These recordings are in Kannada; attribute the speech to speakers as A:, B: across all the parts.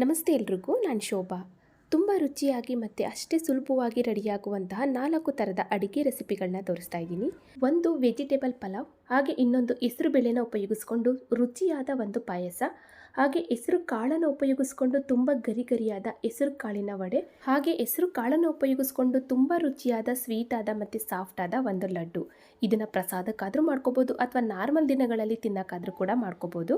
A: ನಮಸ್ತೆ ಎಲ್ರಿಗೂ, ನಾನು ಶೋಭಾ. ತುಂಬ ರುಚಿಯಾಗಿ ಮತ್ತು ಅಷ್ಟೇ ಸುಲಭವಾಗಿ ರೆಡಿಯಾಗುವಂತಹ ನಾಲ್ಕು ಥರದ ಅಡುಗೆ ರೆಸಿಪಿಗಳನ್ನ ತೋರಿಸ್ತಾ ಇದ್ದೀನಿ. ಒಂದು ವೆಜಿಟೇಬಲ್ ಪಲಾವ್, ಹಾಗೆ ಇನ್ನೊಂದು ಹೆಸರು ಬೇಳೆನ ಉಪಯೋಗಿಸ್ಕೊಂಡು ರುಚಿಯಾದ ಒಂದು ಪಾಯಸ, ಹಾಗೆ ಹೆಸರು ಕಾಳನ್ನು ಉಪಯೋಗಿಸ್ಕೊಂಡು ತುಂಬ ಗರಿ ಗರಿಯಾದ ಹೆಸರು ಕಾಳಿನ ವಡೆ, ಹಾಗೆ ಹೆಸರು ಕಾಳನ್ನು ಉಪಯೋಗಿಸ್ಕೊಂಡು ತುಂಬ ರುಚಿಯಾದ ಸ್ವೀಟ್ ಆದ ಮತ್ತು ಸಾಫ್ಟ್ ಆದ ಒಂದು ಲಡ್ಡು. ಇದನ್ನು ಪ್ರಸಾದಕ್ಕಾದರೂ ಮಾಡ್ಕೋಬೋದು ಅಥವಾ ನಾರ್ಮಲ್ ದಿನಗಳಲ್ಲಿ ತಿನ್ನೋಕ್ಕಾದರೂ ಕೂಡ ಮಾಡ್ಕೋಬೋದು.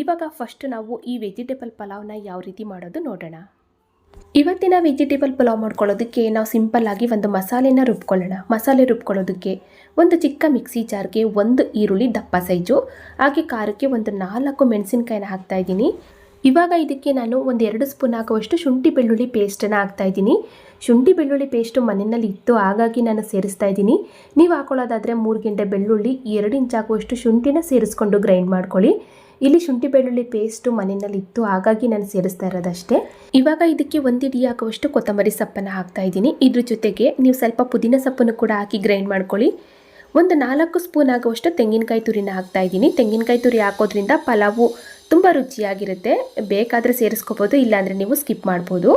A: ಇವಾಗ ಫಸ್ಟ್ ನಾವು ಈ ವೆಜಿಟೇಬಲ್ ಪಲಾವ್ನ ಯಾವ ರೀತಿ ಮಾಡೋದು ನೋಡೋಣ. ಇವತ್ತಿನ ವೆಜಿಟೇಬಲ್ ಪಲಾವ್ ಮಾಡ್ಕೊಳ್ಳೋದಕ್ಕೆ ನಾವು ಸಿಂಪಲ್ ಆಗಿ ಒಂದು ಮಸಾಲೆನ ರುಬ್ಕೊಳ್ಳೋಣ. ಮಸಾಲೆ ರುಬ್ಕೊಳ್ಳೋದಕ್ಕೆ ಒಂದು ಚಿಕ್ಕ ಮಿಕ್ಸಿ ಜಾರ್ಗೆ ಒಂದು ಈರುಳ್ಳಿ ದಪ್ಪ ಸೈಜು, ಹಾಗೆ ಖಾರಕ್ಕೆ ಒಂದು ನಾಲ್ಕು ಮೆಣಸಿನ್ಕಾಯಿನ ಹಾಕ್ತಾ ಇದ್ದೀನಿ. ಇವಾಗ ಇದಕ್ಕೆ ನಾನು ಒಂದು ಎರಡು ಸ್ಪೂನ್ ಹಾಕುವಷ್ಟು ಶುಂಠಿ ಬೆಳ್ಳುಳ್ಳಿ ಪೇಸ್ಟನ್ನು ಹಾಕ್ತಾ ಇದ್ದೀನಿ. ಶುಂಠಿ ಬೆಳ್ಳುಳ್ಳಿ ಪೇಸ್ಟು ಮನೆಯಲ್ಲಿ ಇತ್ತು ಹಾಗಾಗಿ ನಾನು ಸೇರಿಸ್ತಾ ಇದ್ದೀನಿ. ನೀವು ಹಾಕೊಳ್ಳೋದಾದರೆ ಮೂರು ಗಂಟೆ ಬೆಳ್ಳುಳ್ಳಿ, ಎರಡು ಇಂಚ್ ಆಗುವಷ್ಟು ಶುಂಠಿನ ಸೇರಿಸ್ಕೊಂಡು ಗ್ರೈಂಡ್ ಮಾಡ್ಕೊಳ್ಳಿ. ಇಲ್ಲಿ ಶುಂಠಿ ಬೆಳ್ಳುಳ್ಳಿ ಪೇಸ್ಟು ಮನೆಯಲ್ಲಿ ಇತ್ತು. ಹಾಗಾಗಿ ನಾನು ಸೇರಿಸ್ತಾ ಇರೋದಷ್ಟೇ. ಇವಾಗ ಇದಕ್ಕೆ ಒಂದು ಹಾಕುವಷ್ಟು ಕೊತ್ತಂಬರಿ ಸೊಪ್ಪನ್ನು ಹಾಕ್ತಾ ಇದ್ದೀನಿ. ಇದ್ರ ಜೊತೆಗೆ ನೀವು ಸ್ವಲ್ಪ ಪುದೀನ ಸೊಪ್ಪನ್ನು ಕೂಡ ಹಾಕಿ ಗ್ರೈಂಡ್ ಮಾಡ್ಕೊಳ್ಳಿ. ಒಂದು ನಾಲ್ಕು ಸ್ಪೂನ್ ಆಗುವಷ್ಟು ತೆಂಗಿನಕಾಯಿ ತುರಿನ ಹಾಕ್ತಾ ಇದ್ದೀನಿ. ತೆಂಗಿನಕಾಯಿ ತುರಿ ಹಾಕೋದ್ರಿಂದ ಪಲಾವು ತುಂಬ ರುಚಿಯಾಗಿರುತ್ತೆ. ಬೇಕಾದರೆ ಸೇರಿಸ್ಕೋಬೋದು, ಇಲ್ಲಾಂದರೆ ನೀವು ಸ್ಕಿಪ್ ಮಾಡ್ಬೋದು.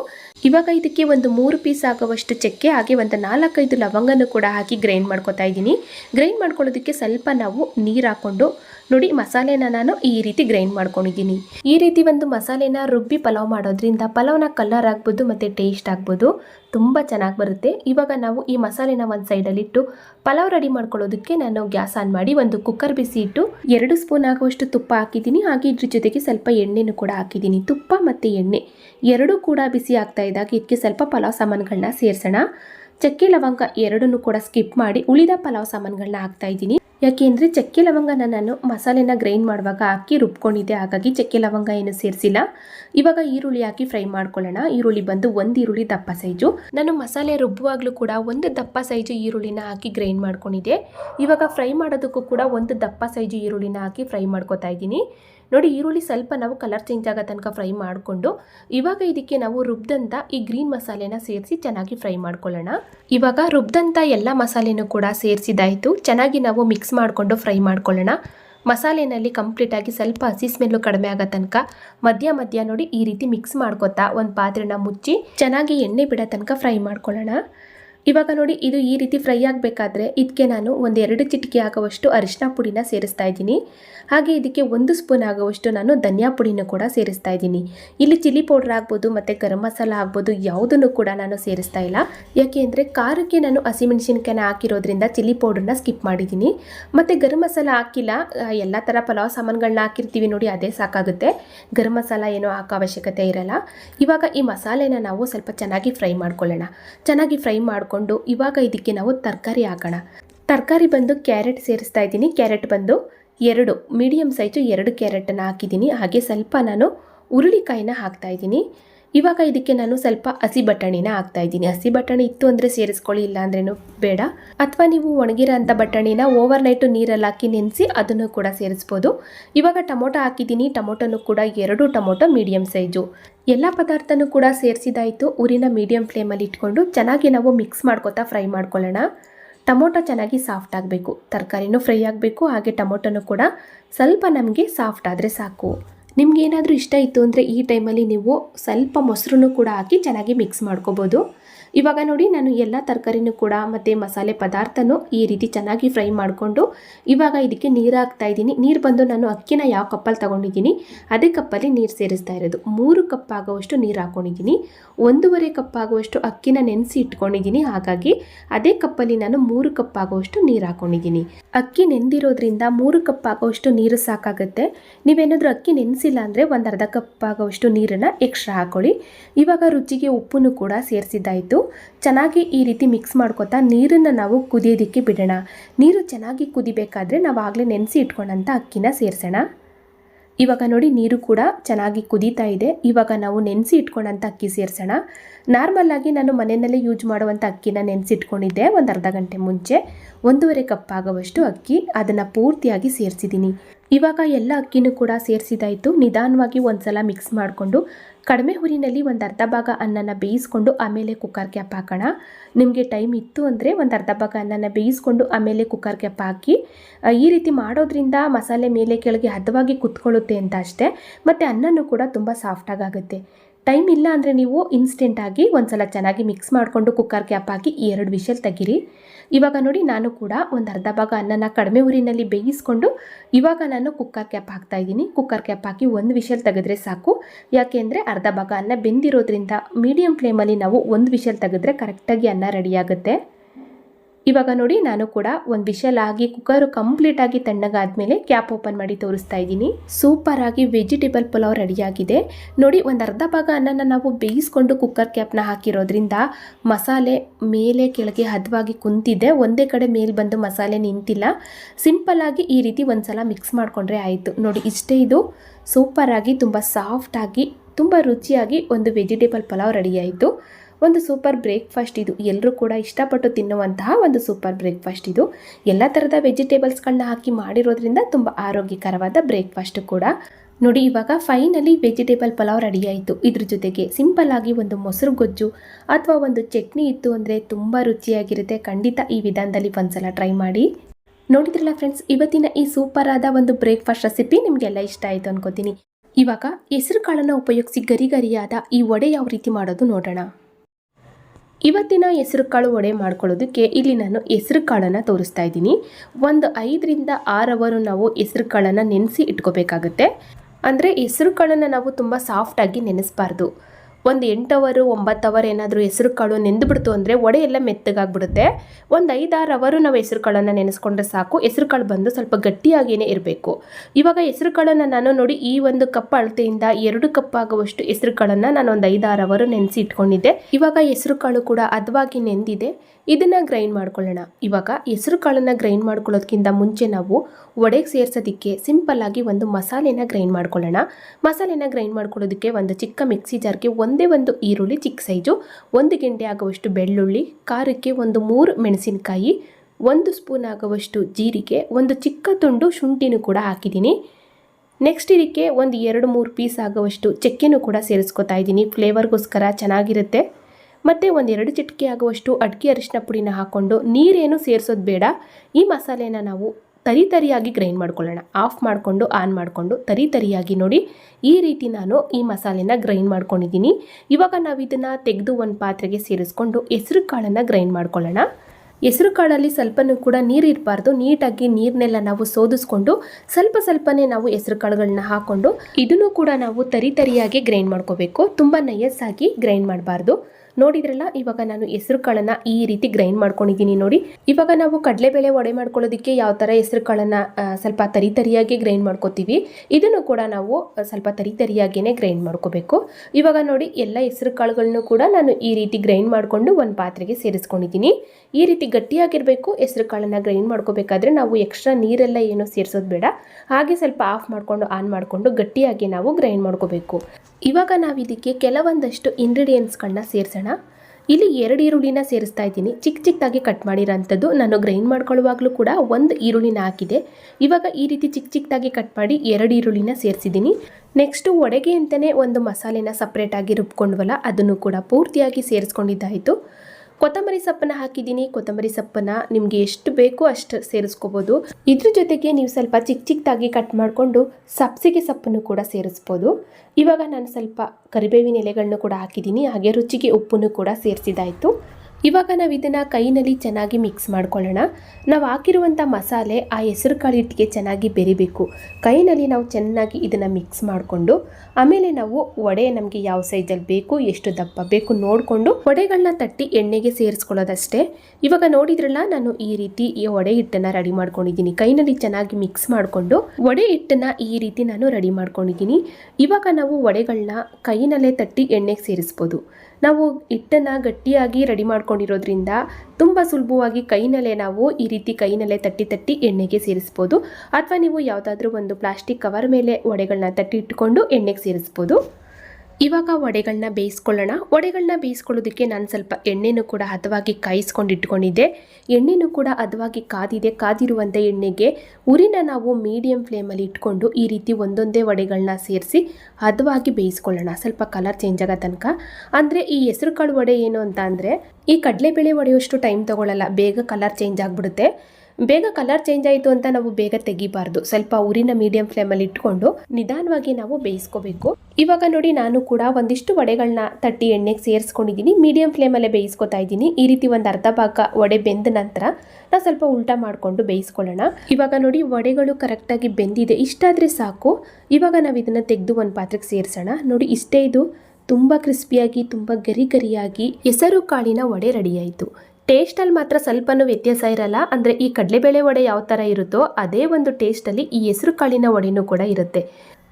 A: ಇವಾಗ ಇದಕ್ಕೆ ಒಂದು ಮೂರು ಪೀಸ್ ಆಗುವಷ್ಟು ಚಕ್ಕೆ, ಹಾಗೆ ಒಂದು ನಾಲ್ಕೈದು ಲವಂಗನೂ ಕೂಡ ಹಾಕಿ ಗ್ರೈಂಡ್ ಮಾಡ್ಕೊತಾ ಇದ್ದೀನಿ. ಗ್ರೈಂಡ್ ಮಾಡ್ಕೊಳ್ಳೋದಕ್ಕೆ ಸ್ವಲ್ಪ ನಾವು ನೀರು ಹಾಕ್ಕೊಂಡು ನೋಡಿ ಮಸಾಲೆನ ನಾನು ಈ ರೀತಿ ಗ್ರೈಂಡ್ ಮಾಡ್ಕೊಂಡಿದ್ದೀನಿ. ಈ ರೀತಿ ಒಂದು ಮಸಾಲೆನ ರುಬ್ಬಿ ಪಲಾವ್ ಮಾಡೋದ್ರಿಂದ ಪಲಾವ್ನ ಕಲರ್ ಆಗ್ಬೋದು ಮತ್ತು ಟೇಸ್ಟ್ ಆಗ್ಬೋದು. ತುಂಬ ಚೆನ್ನಾಗಿ ಬರುತ್ತೆ. ಇವಾಗ ನಾವು ಈ ಮಸಾಲೆನ ಒಂದು ಸೈಡಲ್ಲಿಟ್ಟು ಪಲಾವ್ ರೆಡಿ ಮಾಡ್ಕೊಳ್ಳೋದಕ್ಕೆ ನಾನು ಗ್ಯಾಸ್ ಆನ್ ಮಾಡಿ ಒಂದು ಕುಕ್ಕರ್ ಬಿಸಿ ಇಟ್ಟು ಎರಡು ಸ್ಪೂನ್ ಆಗುವಷ್ಟು ತುಪ್ಪ ಹಾಕಿದ್ದೀನಿ. ಹಾಗೆ ಇದ್ರ ಜೊತೆಗೆ ಸ್ವಲ್ಪ ಎಣ್ಣೆನೂ ಕೂಡ ಹಾಕಿದ್ದೀನಿ. ತುಪ್ಪ ಮತ್ತು ಎಣ್ಣೆ ಎರಡೂ ಕೂಡ ಬಿಸಿ ಆಗ್ತಾ ಇದ್ದಾಗ ಇದಕ್ಕೆ ಸ್ವಲ್ಪ ಪಲಾವ್ ಸಾಮಾನುಗಳನ್ನ ಸೇರಿಸೋಣ. ಚಕ್ಕೆ ಲವಂಗ ಎರಡನ್ನೂ ಕೂಡ ಸ್ಕಿಪ್ ಮಾಡಿ ಉಳಿದ ಪಲಾವ್ ಸಾಮಾನುಗಳನ್ನ ಹಾಕ್ತಾ ಇದ್ದೀನಿ. ಯಾಕೆಂದರೆ ಚಕ್ಕೆ ಲವಂಗನ ನಾನು ಮಸಾಲೆನ ಗ್ರೈಂಡ್ ಮಾಡುವಾಗ ಹಾಕಿ ರುಬ್ಕೊಂಡಿದ್ದೆ, ಹಾಗಾಗಿ ಚಕ್ಕೆ ಲವಂಗ ಏನು ಸೇರಿಸಿಲ್ಲ. ಇವಾಗ ಈರುಳ್ಳಿ ಹಾಕಿ ಫ್ರೈ ಮಾಡ್ಕೊಳ್ಳೋಣ. ಈರುಳ್ಳಿ ಬಂದು ಒಂದು ಈರುಳ್ಳಿ ದಪ್ಪ ಸೈಜು. ನಾನು ಮಸಾಲೆ ರುಬ್ಬುವಾಗಲೂ ಕೂಡ ಒಂದು ದಪ್ಪ ಸೈಜು ಈರುಳ್ಳಿನ ಹಾಕಿ ಗ್ರೈಂಡ್ ಮಾಡ್ಕೊಂಡಿದ್ದೆ. ಇವಾಗ ಫ್ರೈ ಮಾಡೋದಕ್ಕೂ ಕೂಡ ಒಂದು ದಪ್ಪ ಸೈಜು ಈರುಳ್ಳಿನ ಹಾಕಿ ಫ್ರೈ ಮಾಡ್ಕೊತಾ ಇದ್ದೀನಿ. ನೋಡಿ, ಈರುಳ್ಳಿ ಸ್ವಲ್ಪ ನಾವು ಕಲರ್ ಚೇಂಜ್ ಆಗೋ ತನಕ ಫ್ರೈ ಮಾಡಿಕೊಂಡು, ಇವಾಗ ಇದಕ್ಕೆ ನಾವು ರುಬ್ದಂಥ ಈ ಗ್ರೀನ್ ಮಸಾಲೆನ ಸೇರಿಸಿ ಚೆನ್ನಾಗಿ ಫ್ರೈ ಮಾಡ್ಕೊಳ್ಳೋಣ. ಇವಾಗ ರುಬ್ದಂಥ ಎಲ್ಲ ಮಸಾಲೆನೂ ಕೂಡ ಸೇರಿಸಿದಾಯಿತು. ಚೆನ್ನಾಗಿ ನಾವು ಮಿಕ್ಸ್ ಮಾಡಿಕೊಂಡು ಫ್ರೈ ಮಾಡ್ಕೊಳ್ಳೋಣ. ಮಸಾಲೆನಲ್ಲಿ ಕಂಪ್ಲೀಟಾಗಿ ಸ್ವಲ್ಪ ಹಸಿ ಸ್ಮೆಲ್ಲು ಕಡಿಮೆ ಆಗೋ ತನಕ ಮಧ್ಯ ಮಧ್ಯ ನೋಡಿ ಈ ರೀತಿ ಮಿಕ್ಸ್ ಮಾಡ್ಕೊತಾ ಒಂದು ಪಾತ್ರೆನ ಮುಚ್ಚಿ ಚೆನ್ನಾಗಿ ಎಣ್ಣೆ ಬಿಡೋ ತನಕ ಫ್ರೈ ಮಾಡ್ಕೊಳ್ಳೋಣ. ಇವಾಗ ನೋಡಿ, ಇದು ಈ ರೀತಿ ಫ್ರೈ ಆಗಬೇಕಾದ್ರೆ ಇದಕ್ಕೆ ನಾನು ಒಂದು ಎರಡು ಚಿಟಿಕೆ ಆಗುವಷ್ಟು ಅರಿಶಿನ ಪುಡಿನ ಸೇರಿಸ್ತಾ ಇದ್ದೀನಿ. ಹಾಗೆ ಇದಕ್ಕೆ ಒಂದು ಸ್ಪೂನ್ ಆಗುವಷ್ಟು ನಾನು ಧನಿಯಾ ಪುಡಿನೂ ಕೂಡ ಸೇರಿಸ್ತಾ ಇದ್ದೀನಿ. ಇಲ್ಲಿ ಚಿಲ್ಲಿ ಪೌಡ್ರ್ ಆಗ್ಬೋದು, ಮತ್ತು ಗರಂ ಮಸಾಲ ಆಗ್ಬೋದು, ಯಾವುದನ್ನು ಕೂಡ ನಾನು ಸೇರಿಸ್ತಾ ಇಲ್ಲ. ಯಾಕೆ ಅಂದರೆ ಖಾರಕ್ಕೆ ನಾನು ಹಸಿಮೆಣಸಿನ್ಕಾಯಿನ ಹಾಕಿರೋದ್ರಿಂದ ಚಿಲ್ಲಿ ಪೌಡ್ರನ್ನ ಸ್ಕಿಪ್ ಮಾಡಿದ್ದೀನಿ. ಮತ್ತು ಗರಂ ಮಸಾಲ ಹಾಕಿಲ್ಲ ಎಲ್ಲ ಥರ ಪಲಾವ್ ಸಾಮಾನುಗಳನ್ನ ಹಾಕಿರ್ತೀವಿ ನೋಡಿ, ಅದೇ ಸಾಕಾಗುತ್ತೆ. ಗರಂ ಮಸಾಲ ಏನೋ ಹಾಕೋ ಅವಶ್ಯಕತೆ ಇರಲ್ಲ. ಇವಾಗ ಈ ಮಸಾಲೆನ ನಾವು ಸ್ವಲ್ಪ ಚೆನ್ನಾಗಿ ಫ್ರೈ ಮಾಡ್ಕೊಳ್ಳೋಣ. ಚೆನ್ನಾಗಿ ಫ್ರೈ ಮಾಡಿಕೊಂಡು ಇವಾಗ ಇದಕ್ಕೆ ನಾವು ತರಕಾರಿ ಹಾಕೋಣ. ತರಕಾರಿ ಬಂದು ಕ್ಯಾರೆಟ್ ಸೇರಿಸ್ತಾ ಇದ್ದೀನಿ. ಕ್ಯಾರೆಟ್ ಬಂದು ಎರಡು ಮೀಡಿಯಮ್ ಸೈಜು ಎರಡು ಕ್ಯಾರೆಟನ್ನು ಹಾಕಿದ್ದೀನಿ. ಹಾಗೆ ಸ್ವಲ್ಪ ನಾನು ಹುರುಳಿಕಾಯಿನ ಹಾಕ್ತಾ ಇದ್ದೀನಿ. ಇವಾಗ ಇದಕ್ಕೆ ನಾನು ಸ್ವಲ್ಪ ಹಸಿ ಬಟಾಣಿನ ಹಾಕ್ತಾ ಇದ್ದೀನಿ. ಹಸಿ ಬಟಾಣಿ ಇತ್ತು ಅಂದರೆ ಸೇರಿಸ್ಕೊಳ್ಳಿ, ಇಲ್ಲ ಅಂದ್ರೇನು ಬೇಡ. ಅಥವಾ ನೀವು ಒಣಗಿರೋ ಅಂಥ ಬಟಾಣಿನ ಓವರ್ ನೈಟು ನೀರಲ್ಲಿ ಹಾಕಿ ನೆನೆಸಿ ಅದನ್ನು ಕೂಡ ಸೇರಿಸ್ಬೋದು. ಇವಾಗ ಟೊಮೊಟೊ ಹಾಕಿದ್ದೀನಿ. ಟೊಮೊಟೊನು ಕೂಡ ಎರಡು ಟೊಮೊಟೊ ಮೀಡಿಯಮ್ ಸೈಜು ಎಲ್ಲ ಪದಾರ್ಥನೂ ಕೂಡ ಸೇರಿಸಿದಾಯಿತು. ಊರಿನ ಮೀಡಿಯಂ ಫ್ಲೇಮಲ್ಲಿ ಇಟ್ಕೊಂಡು ಚೆನ್ನಾಗಿ ನಾವು ಮಿಕ್ಸ್ ಮಾಡ್ಕೊತಾ ಫ್ರೈ ಮಾಡ್ಕೊಳ್ಳೋಣ. ಟೊಮೊಟೊ ಚೆನ್ನಾಗಿ ಸಾಫ್ಟ್ ಆಗಬೇಕು. ತರಕಾರಿನೂ ಫ್ರೈ ಆಗಬೇಕು. ಹಾಗೆ ಟೊಮೊಟೊನೂ ಕೂಡ ಸ್ವಲ್ಪ ನಮಗೆ ಸಾಫ್ಟ್ ಆದರೆ ಸಾಕು. ನಿಮ್ಗೆ ಏನಾದರೂ ಇಷ್ಟ ಇತ್ತು ಅಂದರೆ ಈ ಟೈಮಲ್ಲಿ ನೀವು ಸ್ವಲ್ಪ ಮೊಸರನ್ನು ಕೂಡ ಹಾಕಿ ಚೆನ್ನಾಗಿ ಮಿಕ್ಸ್ ಮಾಡ್ಕೋಬೋದು. ಇವಾಗ ನೋಡಿ ನಾನು ಎಲ್ಲ ತರಕಾರಿನೂ ಕೂಡ ಮತ್ತು ಮಸಾಲೆ ಪದಾರ್ಥನೂ ಈ ರೀತಿ ಚೆನ್ನಾಗಿ ಫ್ರೈ ಮಾಡಿಕೊಂಡು ಇವಾಗ ಇದಕ್ಕೆ ನೀರು ಹಾಕ್ತಾ ಇದ್ದೀನಿ. ನೀರು ಬಂದು ನಾನು ಅಕ್ಕಿನ ಯಾವ ಕಪ್ಪಲ್ಲಿ ತೊಗೊಂಡಿದ್ದೀನಿ, ಅದೇ ಕಪ್ಪಲ್ಲಿ ನೀರು ಸೇರಿಸ್ತಾ ಇರೋದು. ಮೂರು ಕಪ್ ಆಗುವಷ್ಟು ನೀರು ಹಾಕ್ಕೊಂಡಿದ್ದೀನಿ ಒಂದೂವರೆ ಕಪ್ ಆಗುವಷ್ಟು ಅಕ್ಕಿನ ನೆನೆಸಿ ಇಟ್ಕೊಂಡಿದ್ದೀನಿ. ಹಾಗಾಗಿ ಅದೇ ಕಪ್ಪಲ್ಲಿ ನಾನು ಮೂರು ಕಪ್ ಆಗುವಷ್ಟು ನೀರು ಹಾಕ್ಕೊಂಡಿದ್ದೀನಿ ಅಕ್ಕಿ ನೆಂದಿರೋದ್ರಿಂದ ಮೂರು ಕಪ್ ಆಗುವಷ್ಟು ನೀರು ಸಾಕಾಗುತ್ತೆ. ನೀವೇನಾದರೂ ಅಕ್ಕಿ ನೆನೆಸಿಲ್ಲ ಅಂದರೆ ಒಂದು ಅರ್ಧ ಕಪ್ ಆಗುವಷ್ಟು ನೀರನ್ನು ಎಕ್ಸ್ಟ್ರಾ ಹಾಕೊಳ್ಳಿ. ಇವಾಗ ರುಚಿಗೆ ಉಪ್ಪನ್ನು ಕೂಡ ಸೇರಿಸಿದ್ದಾಯಿತು. ಚೆನ್ನಾಗಿ ಈ ರೀತಿ ಮಿಕ್ಸ್ ಮಾಡ್ಕೊತಾ ನೀರನ್ನು ನಾವು ಕುದಿಯೋದಕ್ಕೆ ಬಿಡೋಣ. ನೀರು ಚೆನ್ನಾಗಿ ಕುದಿಬೇಕಾದ್ರೆ ನಾವು ಆಗಲೇ ನೆನೆಸಿ ಇಟ್ಕೊಂಡಂಥ ಅಕ್ಕಿನ ಸೇರಿಸೋಣ. ಇವಾಗ ನೋಡಿ ನೀರು ಕೂಡ ಚೆನ್ನಾಗಿ ಕುದೀತಾ ಇದೆ. ಇವಾಗ ನಾವು ನೆನೆಸಿ ಇಟ್ಕೊಂಡಂಥ ಅಕ್ಕಿ ಸೇರಿಸೋಣ. ನಾರ್ಮಲ್ಲಾಗಿ ನಾನು ಮನೆಯಲ್ಲೇ ಯೂಸ್ ಮಾಡುವಂಥ ಅಕ್ಕಿನ ನೆನೆಸಿಟ್ಕೊಂಡಿದ್ದೆ ಒಂದು ಅರ್ಧ ಗಂಟೆ ಮುಂಚೆ. ಒಂದೂವರೆ ಕಪ್ ಆಗುವಷ್ಟು ಅಕ್ಕಿ ಅದನ್ನು ಪೂರ್ತಿಯಾಗಿ ಸೇರಿಸಿದ್ದೀನಿ. ಇವಾಗ ಎಲ್ಲ ಅಕ್ಕಿನೂ ಕೂಡ ಸೇರಿಸಿದಾಯಿತು. ನಿಧಾನವಾಗಿ ಒಂದ್ಸಲ ಮಿಕ್ಸ್ ಮಾಡಿಕೊಂಡು ಕಡಿಮೆ ಹುರಿನಲ್ಲಿ ಒಂದು ಅರ್ಧ ಭಾಗ ಅನ್ನನ ಬೇಯಿಸ್ಕೊಂಡು ಆಮೇಲೆ ಕುಕ್ಕರ್ ಕ್ಯಾಪ್ ಹಾಕೋಣ. ನಿಮಗೆ ಟೈಮ್ ಇತ್ತು ಅಂದರೆ ಒಂದು ಅರ್ಧ ಭಾಗ ಅನ್ನನ ಬೇಯಿಸ್ಕೊಂಡು ಆಮೇಲೆ ಕುಕ್ಕರ್ ಕ್ಯಾಪ್ ಹಾಕಿ ಈ ರೀತಿ ಮಾಡೋದ್ರಿಂದ ಮಸಾಲೆ ಮೇಲೆ ಕೆಳಗೆ ಹದವಾಗಿ ಕುತ್ಕೊಳ್ಳುತ್ತೆ ಅಂತ ಅಷ್ಟೇ. ಮತ್ತು ಅನ್ನನೂ ಕೂಡ ತುಂಬ ಸಾಫ್ಟಾಗಿ ಆಗುತ್ತೆ ಟೈಮ್ ಇಲ್ಲ ಅಂದರೆ ನೀವು ಇನ್ಸ್ಟೆಂಟಾಗಿ ಒಂದು ಸಲ ಚೆನ್ನಾಗಿ ಮಿಕ್ಸ್ ಮಾಡಿಕೊಂಡು ಕುಕ್ಕರ್ ಕ್ಯಾಪ್ ಹಾಕಿ ಎರಡು ವಿಷಲ್ ತೆಗೀರಿ. ಇವಾಗ ನೋಡಿ ನಾನು ಕೂಡ ಒಂದು ಅರ್ಧ ಭಾಗ ಅನ್ನನ ಕಡಿಮೆ ಊರಿನಲ್ಲಿ ಬೇಯಿಸ್ಕೊಂಡು ಇವಾಗ ನಾನು ಕುಕ್ಕರ್ ಕ್ಯಾಪ್ ಹಾಕ್ತಾ ಇದ್ದೀನಿ. ಕುಕ್ಕರ್ ಕ್ಯಾಪ್ ಹಾಕಿ ಒಂದು ವಿಷಲ್ ತೆಗೆದ್ರೆ ಸಾಕು. ಯಾಕೆಂದರೆ ಅರ್ಧ ಭಾಗ ಅನ್ನ ಬೆಂದಿರೋದ್ರಿಂದ ಮೀಡಿಯಂ ಫ್ಲೇಮಲ್ಲಿ ನಾವು ಒಂದು ವಿಷಲ್ ತೆಗೆದ್ರೆ ಕರೆಕ್ಟಾಗಿ ಅನ್ನ ರೆಡಿ ಆಗುತ್ತೆ. ಇವಾಗ ನೋಡಿ ನಾನು ಕೂಡ ಒಂದು ವಿಷಲ್ ಆಗಿ ಕುಕ್ಕರ್ ಕಂಪ್ಲೀಟ್ ಆಗಿ ತಣ್ಣಗಾದ್ಮೇಲೆ ಕ್ಯಾಪ್ ಓಪನ್ ಮಾಡಿ ತೋರಿಸ್ತಾ ಇದ್ದೀನಿ. ಆಗಿ ವೆಜಿಟೇಬಲ್ ಪಲಾವ್ ರೆಡಿಯಾಗಿದೆ ನೋಡಿ, ಒಂದು ಅರ್ಧ ಭಾಗ ಅನ್ನನ ನಾವು ಬೇಯಿಸ್ಕೊಂಡು ಕುಕ್ಕರ್ ಕ್ಯಾಪ್ನ ಹಾಕಿರೋದ್ರಿಂದ ಮಸಾಲೆ ಮೇಲೆ ಕೆಳಗೆ ಹದವಾಗಿ ಕುಂತಿದೆ. ಒಂದೇ ಕಡೆ ಮೇಲೆ ಬಂದು ಮಸಾಲೆ ನಿಂತಿಲ್ಲ. ಸಿಂಪಲ್ ಆಗಿ ಈ ರೀತಿ ಒಂದ್ಸಲ ಮಿಕ್ಸ್ ಮಾಡಿಕೊಂಡ್ರೆ ಆಯಿತು. ನೋಡಿ, ಇಷ್ಟೇ ಇದು. ಸೂಪರ್ ಆಗಿ, ತುಂಬ ಸಾಫ್ಟ್ ಆಗಿ, ತುಂಬ ರುಚಿಯಾಗಿ ಒಂದು ವೆಜಿಟೇಬಲ್ ಪಲಾವ್ ರೆಡಿ ಆಯಿತು. ಒಂದು ಸೂಪರ್ ಬ್ರೇಕ್ಫಾಸ್ಟ್ ಇದು. ಎಲ್ಲರೂ ಕೂಡ ಇಷ್ಟಪಟ್ಟು ತಿನ್ನುವಂತಹ ಒಂದು ಸೂಪರ್ ಬ್ರೇಕ್ಫಾಸ್ಟ್ ಇದು. ಎಲ್ಲ ಥರದ ವೆಜಿಟೇಬಲ್ಸ್ಗಳನ್ನ ಹಾಕಿ ಮಾಡಿರೋದ್ರಿಂದ ತುಂಬ ಆರೋಗ್ಯಕರವಾದ ಬ್ರೇಕ್ಫಾಸ್ಟ್ ಕೂಡ. ನೋಡಿ, ಇವಾಗ ಫೈನಲಿ ವೆಜಿಟೇಬಲ್ ಪಲಾವ್ ರೆಡಿ ಆಯಿತು. ಇದ್ರ ಜೊತೆಗೆ ಸಿಂಪಲ್ ಆಗಿ ಒಂದು ಮೊಸರು ಗೊಜ್ಜು ಅಥವಾ ಒಂದು ಚಟ್ನಿ ಇತ್ತು ಅಂದರೆ ತುಂಬ ರುಚಿಯಾಗಿರುತ್ತೆ. ಖಂಡಿತ ಈ ವಿಧಾನದಲ್ಲಿ ಒಂದ್ಸಲ ಟ್ರೈ ಮಾಡಿ. ನೋಡಿದ್ರಲ್ಲ ಫ್ರೆಂಡ್ಸ್ ಇವತ್ತಿನ ಈ ಸೂಪರ್ ಆದ ಒಂದು ಬ್ರೇಕ್ಫಾಸ್ಟ್ ರೆಸಿಪಿ ನಿಮಗೆಲ್ಲ ಇಷ್ಟ ಆಯಿತು ಅನ್ಕೋತೀನಿ. ಇವಾಗ ಹೆಸರು ಕಾಳನ್ನು ಉಪಯೋಗಿಸಿ ಗರಿ ಗರಿಯಾದ ಈ ವಡೆ ಯಾವ ರೀತಿ ಮಾಡೋದು ನೋಡೋಣ. ಇವತ್ತಿನ ಹೆಸರು ಕಾಳು ಒಡೆ ಮಾಡ್ಕೊಳ್ಳೋದಕ್ಕೆ ಇಲ್ಲಿ ನಾನು ಹೆಸರು ಕಾಳನ್ನು ತೋರಿಸ್ತಾ ಇದ್ದೀನಿ. ಒಂದು ಐದರಿಂದ ಆರು ಅವರು ನಾವು ಹೆಸರು ಕಾಳನ್ನು ನೆನೆಸಿ ಇಟ್ಕೋಬೇಕಾಗುತ್ತೆ. ಅಂದರೆ ಹೆಸರು ಕಾಳನ್ನು ನಾವು ತುಂಬ ಸಾಫ್ಟಾಗಿ ನೆನೆಸಬಾರ್ದು. ಒಂದು ಎಂಟು ಅವರು ಒಂಬತ್ತು ಅವರ್ ಏನಾದರೂ ಹೆಸರು ಕಾಳು ನೆಂದುಬಿಡ್ತು ಅಂದರೆ ಒಡೆ ಎಲ್ಲ ಮೆತ್ತಗಾಗ್ಬಿಡುತ್ತೆ. ಒಂದು ಐದಾರು ಅವರು ನಾವು ಹೆಸರು ಕಾಳನ್ನು ನೆನೆಸ್ಕೊಂಡ್ರೆ ಸಾಕು. ಹೆಸರು ಕಾಳು ಬಂದು ಸ್ವಲ್ಪ ಗಟ್ಟಿಯಾಗಿಯೇ ಇರಬೇಕು. ಇವಾಗ ಹೆಸರು ಕಾಳನ್ನು ನಾನು ನೋಡಿ ಈ ಒಂದು ಕಪ್ ಅಳತೆಯಿಂದ ಎರಡು ಕಪ್ ಆಗುವಷ್ಟು ಹೆಸರು ಕಾಳನ್ನು ನಾನು ಒಂದು ಐದಾರು ಅವರು ನೆನೆಸಿ ಇಟ್ಕೊಂಡಿದ್ದೆ ಇವಾಗ ಹೆಸರು ಕಾಳು ಕೂಡ ಅದವಾಗಿ ನೆಂದಿದೆ. ಇದನ್ನ ಗ್ರೈಂಡ್ ಮಾಡ್ಕೊಳ್ಳೋಣ. ಇವಾಗ ಹೆಸರು ಕಾಳನ್ನು ಗ್ರೈಂಡ್ ಮಾಡ್ಕೊಳ್ಳೋದಕ್ಕಿಂತ ಮುಂಚೆ ನಾವು ಒಡೆಗೆ ಸೇರ್ಸೋದಕ್ಕೆ ಆಗಿ ಒಂದು ಮಸಾಲೆನ ಗ್ರೈಂಡ್ ಮಾಡ್ಕೊಳ್ಳೋಣ. ಮಸಾಲೆನ ಗ್ರೈಂಡ್ ಮಾಡ್ಕೊಳ್ಳೋದಕ್ಕೆ ಒಂದು ಚಿಕ್ಕ ಮಿಕ್ಸಿ ಜಾರ್ಗೆ ಒಂದೇ ಒಂದು ಈರುಳ್ಳಿ ಚಿಕ್ಕ ಸೈಜು ಒಂದು ಗೆಂಡೆ ಆಗುವಷ್ಟು ಬೆಳ್ಳುಳ್ಳಿ, ಖಾರಕ್ಕೆ ಒಂದು ಮೂರು ಮೆಣಸಿನಕಾಯಿ, ಒಂದು ಸ್ಪೂನ್ ಆಗುವಷ್ಟು ಜೀರಿಗೆ, ಒಂದು ಚಿಕ್ಕ ತುಂಡು ಶುಂಠಿನೂ ಕೂಡ ಹಾಕಿದ್ದೀನಿ. ನೆಕ್ಸ್ಟ್ ಇದಕ್ಕೆ ಒಂದು ಎರಡು ಮೂರು ಪೀಸ್ ಆಗುವಷ್ಟು ಚಕ್ಕೆನೂ ಕೂಡ ಸೇರಿಸ್ಕೊತಾ ಇದ್ದೀನಿ. ಫ್ಲೇವರ್ಗೋಸ್ಕರ ಚೆನ್ನಾಗಿರುತ್ತೆ. ಮತ್ತು ಒಂದೆರಡು ಚಿಟಿಕೆ ಆಗುವಷ್ಟು ಅಡಿಕೆ ಅರಿಶಿನ ಪುಡಿನ ಹಾಕ್ಕೊಂಡು ನೀರೇನು ಸೇರಿಸೋದು ಬೇಡ. ಈ ಮಸಾಲೆನ ನಾವು ತರಿ ತರಿಯಾಗಿ ಗ್ರೈಂಡ್ ಮಾಡ್ಕೊಳ್ಳೋಣ. ಆಫ್ ಮಾಡಿಕೊಂಡು, ಆನ್ ಮಾಡಿಕೊಂಡು ತರಿ ತರಿಯಾಗಿ ನೋಡಿ ಈ ರೀತಿ ನಾನು ಈ ಮಸಾಲೆನ ಗ್ರೈಂಡ್ ಮಾಡ್ಕೊಂಡಿದ್ದೀನಿ. ಇವಾಗ ನಾವು ಇದನ್ನು ತೆಗೆದು ಒಂದು ಪಾತ್ರೆಗೆ ಸೇರಿಸ್ಕೊಂಡು ಹೆಸರು ಕಾಳನ್ನು ಗ್ರೈಂಡ್ ಮಾಡ್ಕೊಳ್ಳೋಣ. ಹೆಸರು ಕಾಳಲ್ಲಿ ಸ್ವಲ್ಪನೂ ಕೂಡ ನೀರು ಇರಬಾರ್ದು. ನೀಟಾಗಿ ನೀರನ್ನೆಲ್ಲ ನಾವು ಸೋದಿಸ್ಕೊಂಡು ಸ್ವಲ್ಪ ಸ್ವಲ್ಪನೇ ನಾವು ಹೆಸರು ಕಾಳುಗಳನ್ನ ಹಾಕ್ಕೊಂಡು ಇದನ್ನು ಕೂಡ ನಾವು ತರಿ ತರಿಯಾಗಿ ಗ್ರೈಂಡ್ ಮಾಡ್ಕೋಬೇಕು. ತುಂಬ ನಯಸ್ಸಾಗಿ ಗ್ರೈಂಡ್ ಮಾಡಬಾರ್ದು. ನೋಡಿದ್ರಲ್ಲ, ಇವಾಗ ನಾನು ಹೆಸರು ಕಾಳನ್ನ ಈ ರೀತಿ ಗ್ರೈಂಡ್ ಮಾಡ್ಕೊಂಡಿದ್ದೀನಿ ನೋಡಿ. ಇವಾಗ ನಾವು ಕಡಲೆಬೇಳೆ ಒಡೆ ಮಾಡ್ಕೊಳ್ಳೋದಕ್ಕೆ ಯಾವ ತರ ಹೆಸರು ಕಾಳನ್ನ ಸ್ವಲ್ಪ ತರಿ ತರಿಯಾಗಿ ಗ್ರೈಂಡ್ ಮಾಡ್ಕೋತೀವಿ. ಇದನ್ನು ಕೂಡ ನಾವು ಸ್ವಲ್ಪ ತರಿ ತರಿಯಾಗಿಯೇ ಗ್ರೈಂಡ್ ಮಾಡ್ಕೋಬೇಕು. ಇವಾಗ ನೋಡಿ, ಎಲ್ಲ ಹೆಸರು ಕಾಳುಗಳನ್ನು ಕೂಡ ನಾನು ಈ ರೀತಿ ಗ್ರೈಂಡ್ ಮಾಡಿಕೊಂಡು ಒಂದು ಪಾತ್ರೆಗೆ ಸೇರಿಸ್ಕೊಂಡಿದ್ದೀನಿ. ಈ ರೀತಿ ಗಟ್ಟಿಯಾಗಿರಬೇಕು, ಹೆಸರು ಕಾಳನ್ನು ಗ್ರೈಂಡ್ ಮಾಡ್ಕೋಬೇಕಾದ್ರೆ ನಾವು ಎಕ್ಸ್ಟ್ರಾ ನೀರೆಲ್ಲ ಏನು ಸೇರಿಸೋದು ಬೇಡ. ಹಾಗೆ ಸ್ವಲ್ಪ ಆಫ್ ಮಾಡಿಕೊಂಡು ಆನ್ ಮಾಡಿಕೊಂಡು ಗಟ್ಟಿಯಾಗಿ ನಾವು ಗ್ರೈಂಡ್ ಮಾಡ್ಕೋಬೇಕು. ಇವಾಗ ನಾವು ಇದಕ್ಕೆ ಕೆಲವೊಂದಷ್ಟು ಇಂಗ್ರೀಡಿಯೆಂಟ್ಸ್ಗಳನ್ನ ಸೇರಿಸೋಣ. ಇಲ್ಲಿ ಎರಡು ಈರುಳ್ಳಿನ ಸೇರಿಸ್ತಾ ಇದ್ದೀನಿ. ಚಿಕ್ಕ ಚಿಕ್ಕದಾಗಿ ಕಟ್ ಮಾಡಿರೋಂಥದ್ದು ನಾನು ಗ್ರೈಂಡ್ ಮಾಡ್ಕೊಳ್ಳುವಾಗಲೂ ಕೂಡ ಒಂದು ಈರುಳ್ಳಿನ ಹಾಕಿದೆ. ಇವಾಗ ಈ ರೀತಿ ಚಿಕ್ಕ ಚಿಕ್ಕದಾಗಿ ಕಟ್ ಮಾಡಿ ಎರಡು ಈರುಳ್ಳಿನ ಸೇರಿಸಿದ್ದೀನಿ. ನೆಕ್ಸ್ಟು ಒಡೆಗೆ ಅಂತಲೇ ಒಂದು ಮಸಾಲೆನ ಸಪ್ರೇಟಾಗಿ ರುಬ್ಕೊಂಡ್ವಲ್ಲ, ಅದನ್ನು ಕೂಡ ಪೂರ್ತಿಯಾಗಿ ಸೇರಿಸ್ಕೊಂಡಿದ್ದಾಯಿತು. ಕೊತ್ತಂಬರಿ ಸೊಪ್ಪನ್ನ ಹಾಕಿದ್ದೀನಿ. ಕೊತ್ತಂಬರಿ ಸೊಪ್ಪನ್ನ ನಿಮಗೆ ಎಷ್ಟು ಬೇಕೋ ಅಷ್ಟು ಸೇರಿಸ್ಕೋಬೋದು. ಇದ್ರ ಜೊತೆಗೆ ನೀವು ಸ್ವಲ್ಪ ಚಿಕ್ಕ ಚಿಕ್ಕದಾಗಿ ಕಟ್ ಮಾಡಿಕೊಂಡು ಸಬ್ಸಿಗೆ ಸೊಪ್ಪನ್ನು ಕೂಡ ಸೇರಿಸ್ಬೋದು. ಇವಾಗ ನಾನು ಸ್ವಲ್ಪ ಕರಿಬೇವಿನ ಎಲೆಗಳನ್ನು ಕೂಡ ಹಾಕಿದ್ದೀನಿ. ಹಾಗೆ ರುಚಿಗೆ ಉಪ್ಪನ್ನು ಕೂಡ ಸೇರಿಸಿದಾಯಿತು ಇವಾಗ ನಾವು ಇದನ್ನು ಕೈನಲ್ಲಿ ಚೆನ್ನಾಗಿ ಮಿಕ್ಸ್ ಮಾಡ್ಕೊಳ್ಳೋಣ. ನಾವು ಹಾಕಿರುವಂಥ ಮಸಾಲೆ ಆ ಹೆಸರು ಕಾಳು ಹಿಟ್ಟಿಗೆ ಚೆನ್ನಾಗಿ ಬೆರಿಬೇಕು. ಕೈನಲ್ಲಿ ನಾವು ಚೆನ್ನಾಗಿ ಇದನ್ನು ಮಿಕ್ಸ್ ಮಾಡಿಕೊಂಡು, ಆಮೇಲೆ ನಾವು ವಡೆ ನಮಗೆ ಯಾವ ಸೈಜಲ್ಲಿ ಬೇಕು, ಎಷ್ಟು ದಪ್ಪ ಬೇಕು ನೋಡಿಕೊಂಡು ವಡೆಗಳನ್ನ ತಟ್ಟಿ ಎಣ್ಣೆಗೆ ಸೇರಿಸ್ಕೊಳ್ಳೋದಷ್ಟೇ. ಇವಾಗ ನೋಡಿದ್ರಲ್ಲ, ನಾನು ಈ ರೀತಿ ಈ ವಡೆ ಹಿಟ್ಟನ್ನು ರೆಡಿ ಮಾಡ್ಕೊಂಡಿದ್ದೀನಿ. ಕೈನಲ್ಲಿ ಚೆನ್ನಾಗಿ ಮಿಕ್ಸ್ ಮಾಡಿಕೊಂಡು ವಡೆ ಹಿಟ್ಟನ್ನು ಈ ರೀತಿ ನಾನು ರೆಡಿ ಮಾಡ್ಕೊಂಡಿದ್ದೀನಿ. ಇವಾಗ ನಾವು ವಡೆಗಳನ್ನ ಕೈನಲ್ಲೇ ತಟ್ಟಿ ಎಣ್ಣೆಗೆ ಸೇರಿಸ್ಬೋದು. ನಾವು ಹಿಟ್ಟನ್ನು ಗಟ್ಟಿಯಾಗಿ ರೆಡಿ ಮಾಡ್ಕೊಂಡಿರೋದ್ರಿಂದ ತುಂಬ ಸುಲಭವಾಗಿ ಕೈನಲ್ಲೇ ನಾವು ಈ ರೀತಿ ಕೈನಲ್ಲೇ ತಟ್ಟಿ ತಟ್ಟಿ ಎಣ್ಣೆಗೆ ಸೇರಿಸ್ಬೋದು. ಅಥವಾ ನೀವು ಯಾವುದಾದ್ರೂ ಒಂದು ಪ್ಲಾಸ್ಟಿಕ್ ಕವರ್ ಮೇಲೆ ಒಡೆಗಳನ್ನ ತಟ್ಟಿ ಇಟ್ಕೊಂಡು ಎಣ್ಣೆಗೆ ಸೇರಿಸ್ಬೋದು. ಇವಾಗ ವಡೆಗಳನ್ನ ಬೇಯಿಸ್ಕೊಳ್ಳೋಣ. ವಡೆಗಳನ್ನ ಬೇಯಿಸ್ಕೊಳ್ಳೋದಕ್ಕೆ ನಾನು ಸ್ವಲ್ಪ ಎಣ್ಣೆನೂ ಕೂಡ ಹದವಾಗಿ ಕಾಯಿಸ್ಕೊಂಡು ಇಟ್ಕೊಂಡಿದ್ದೆ. ಎಣ್ಣೆನೂ ಕೂಡ ಹದವಾಗಿ ಕಾದಿದೆ. ಕಾದಿರುವಂಥ ಎಣ್ಣೆಗೆ ಉರಿನ ನಾವು ಮೀಡಿಯಂ ಫ್ಲೇಮಲ್ಲಿ ಇಟ್ಕೊಂಡು ಈ ರೀತಿ ಒಂದೊಂದೇ ವಡೆಗಳನ್ನ ಸೇರಿಸಿ ಹದವಾಗಿ ಬೇಯಿಸ್ಕೊಳ್ಳೋಣ. ಸ್ವಲ್ಪ ಕಲರ್ ಚೇಂಜ್ ಆಗೋ ತನಕ. ಅಂದರೆ ಈ ಹೆಸರು ವಡೆ ಏನು ಅಂತ ಅಂದರೆ ಈ ಕಡಲೆಬೇಳೆ ಒಡೆಯುವಷ್ಟು ಟೈಮ್ ತೊಗೊಳ್ಳಲ್ಲ ಬೇಗ ಕಲರ್ ಚೇಂಜ್ ಆಗಿಬಿಡುತ್ತೆ. ಬೇಗ ಕಲರ್ ಚೇಂಜ್ ಆಯಿತು ಅಂತ ನಾವು ಬೇಗ ತೆಗಿಬಾರ್ದು. ಸ್ವಲ್ಪ ಊರಿನ ಮೀಡಿಯಂ ಫ್ಲೇಮಲ್ಲಿ ಇಟ್ಕೊಂಡು ನಿಧಾನವಾಗಿ ನಾವು ಬೇಯಿಸ್ಕೋಬೇಕು. ಇವಾಗ ನೋಡಿ ನಾನು ಕೂಡ ಒಂದಿಷ್ಟು ವಡೆಗಳನ್ನ ತಟ್ಟಿ ಎಣ್ಣೆಗೆ ಸೇರಿಸ್ಕೊಂಡಿದ್ದೀನಿ ಮೀಡಿಯಂ ಫ್ಲೇಮಲ್ಲೇ ಬೇಯಿಸ್ಕೊತಾ ಇದ್ದೀನಿ ಈ ರೀತಿ ಒಂದು ಅರ್ಧ ಭಾಗ ವಡೆ ಬೆಂದ ನಂತರ ನಾವು ಸ್ವಲ್ಪ ಉಲ್ಟಾ ಮಾಡಿಕೊಂಡು ಬೇಯಿಸ್ಕೊಳ್ಳೋಣ. ಇವಾಗ ನೋಡಿ ವಡೆಗಳು ಕರೆಕ್ಟಾಗಿ ಬೆಂದಿದೆ. ಇಷ್ಟಾದರೆ ಸಾಕು. ಇವಾಗ ನಾವು ಇದನ್ನು ತೆಗೆದು ಒಂದು ಪಾತ್ರೆಗೆ ಸೇರಿಸೋಣ. ನೋಡಿ ಇಷ್ಟೇ ಇದು. ತುಂಬ ಕ್ರಿಸ್ಪಿಯಾಗಿ ತುಂಬ ಗರಿ ಗರಿಯಾಗಿ ಹೆಸರು ಕಾಳಿನ ವಡೆ ರೆಡಿಯಾಯಿತು ಟೇಸ್ಟಲ್ಲಿ ಮಾತ್ರ ಸ್ವಲ್ಪನೂ ವ್ಯತ್ಯಾಸ ಇರಲ್ಲ. ಅಂದರೆ ಈ ಕಡಲೆಬೇಳೆ ವಡೆ ಯಾವ ಥರ ಇರುತ್ತೋ ಅದೇ ಒಂದು ಟೇಸ್ಟಲ್ಲಿ ಈ ಹೆಸರು ಕಾಳಿನ ವಡೆನೂ ಕೂಡ ಇರುತ್ತೆ.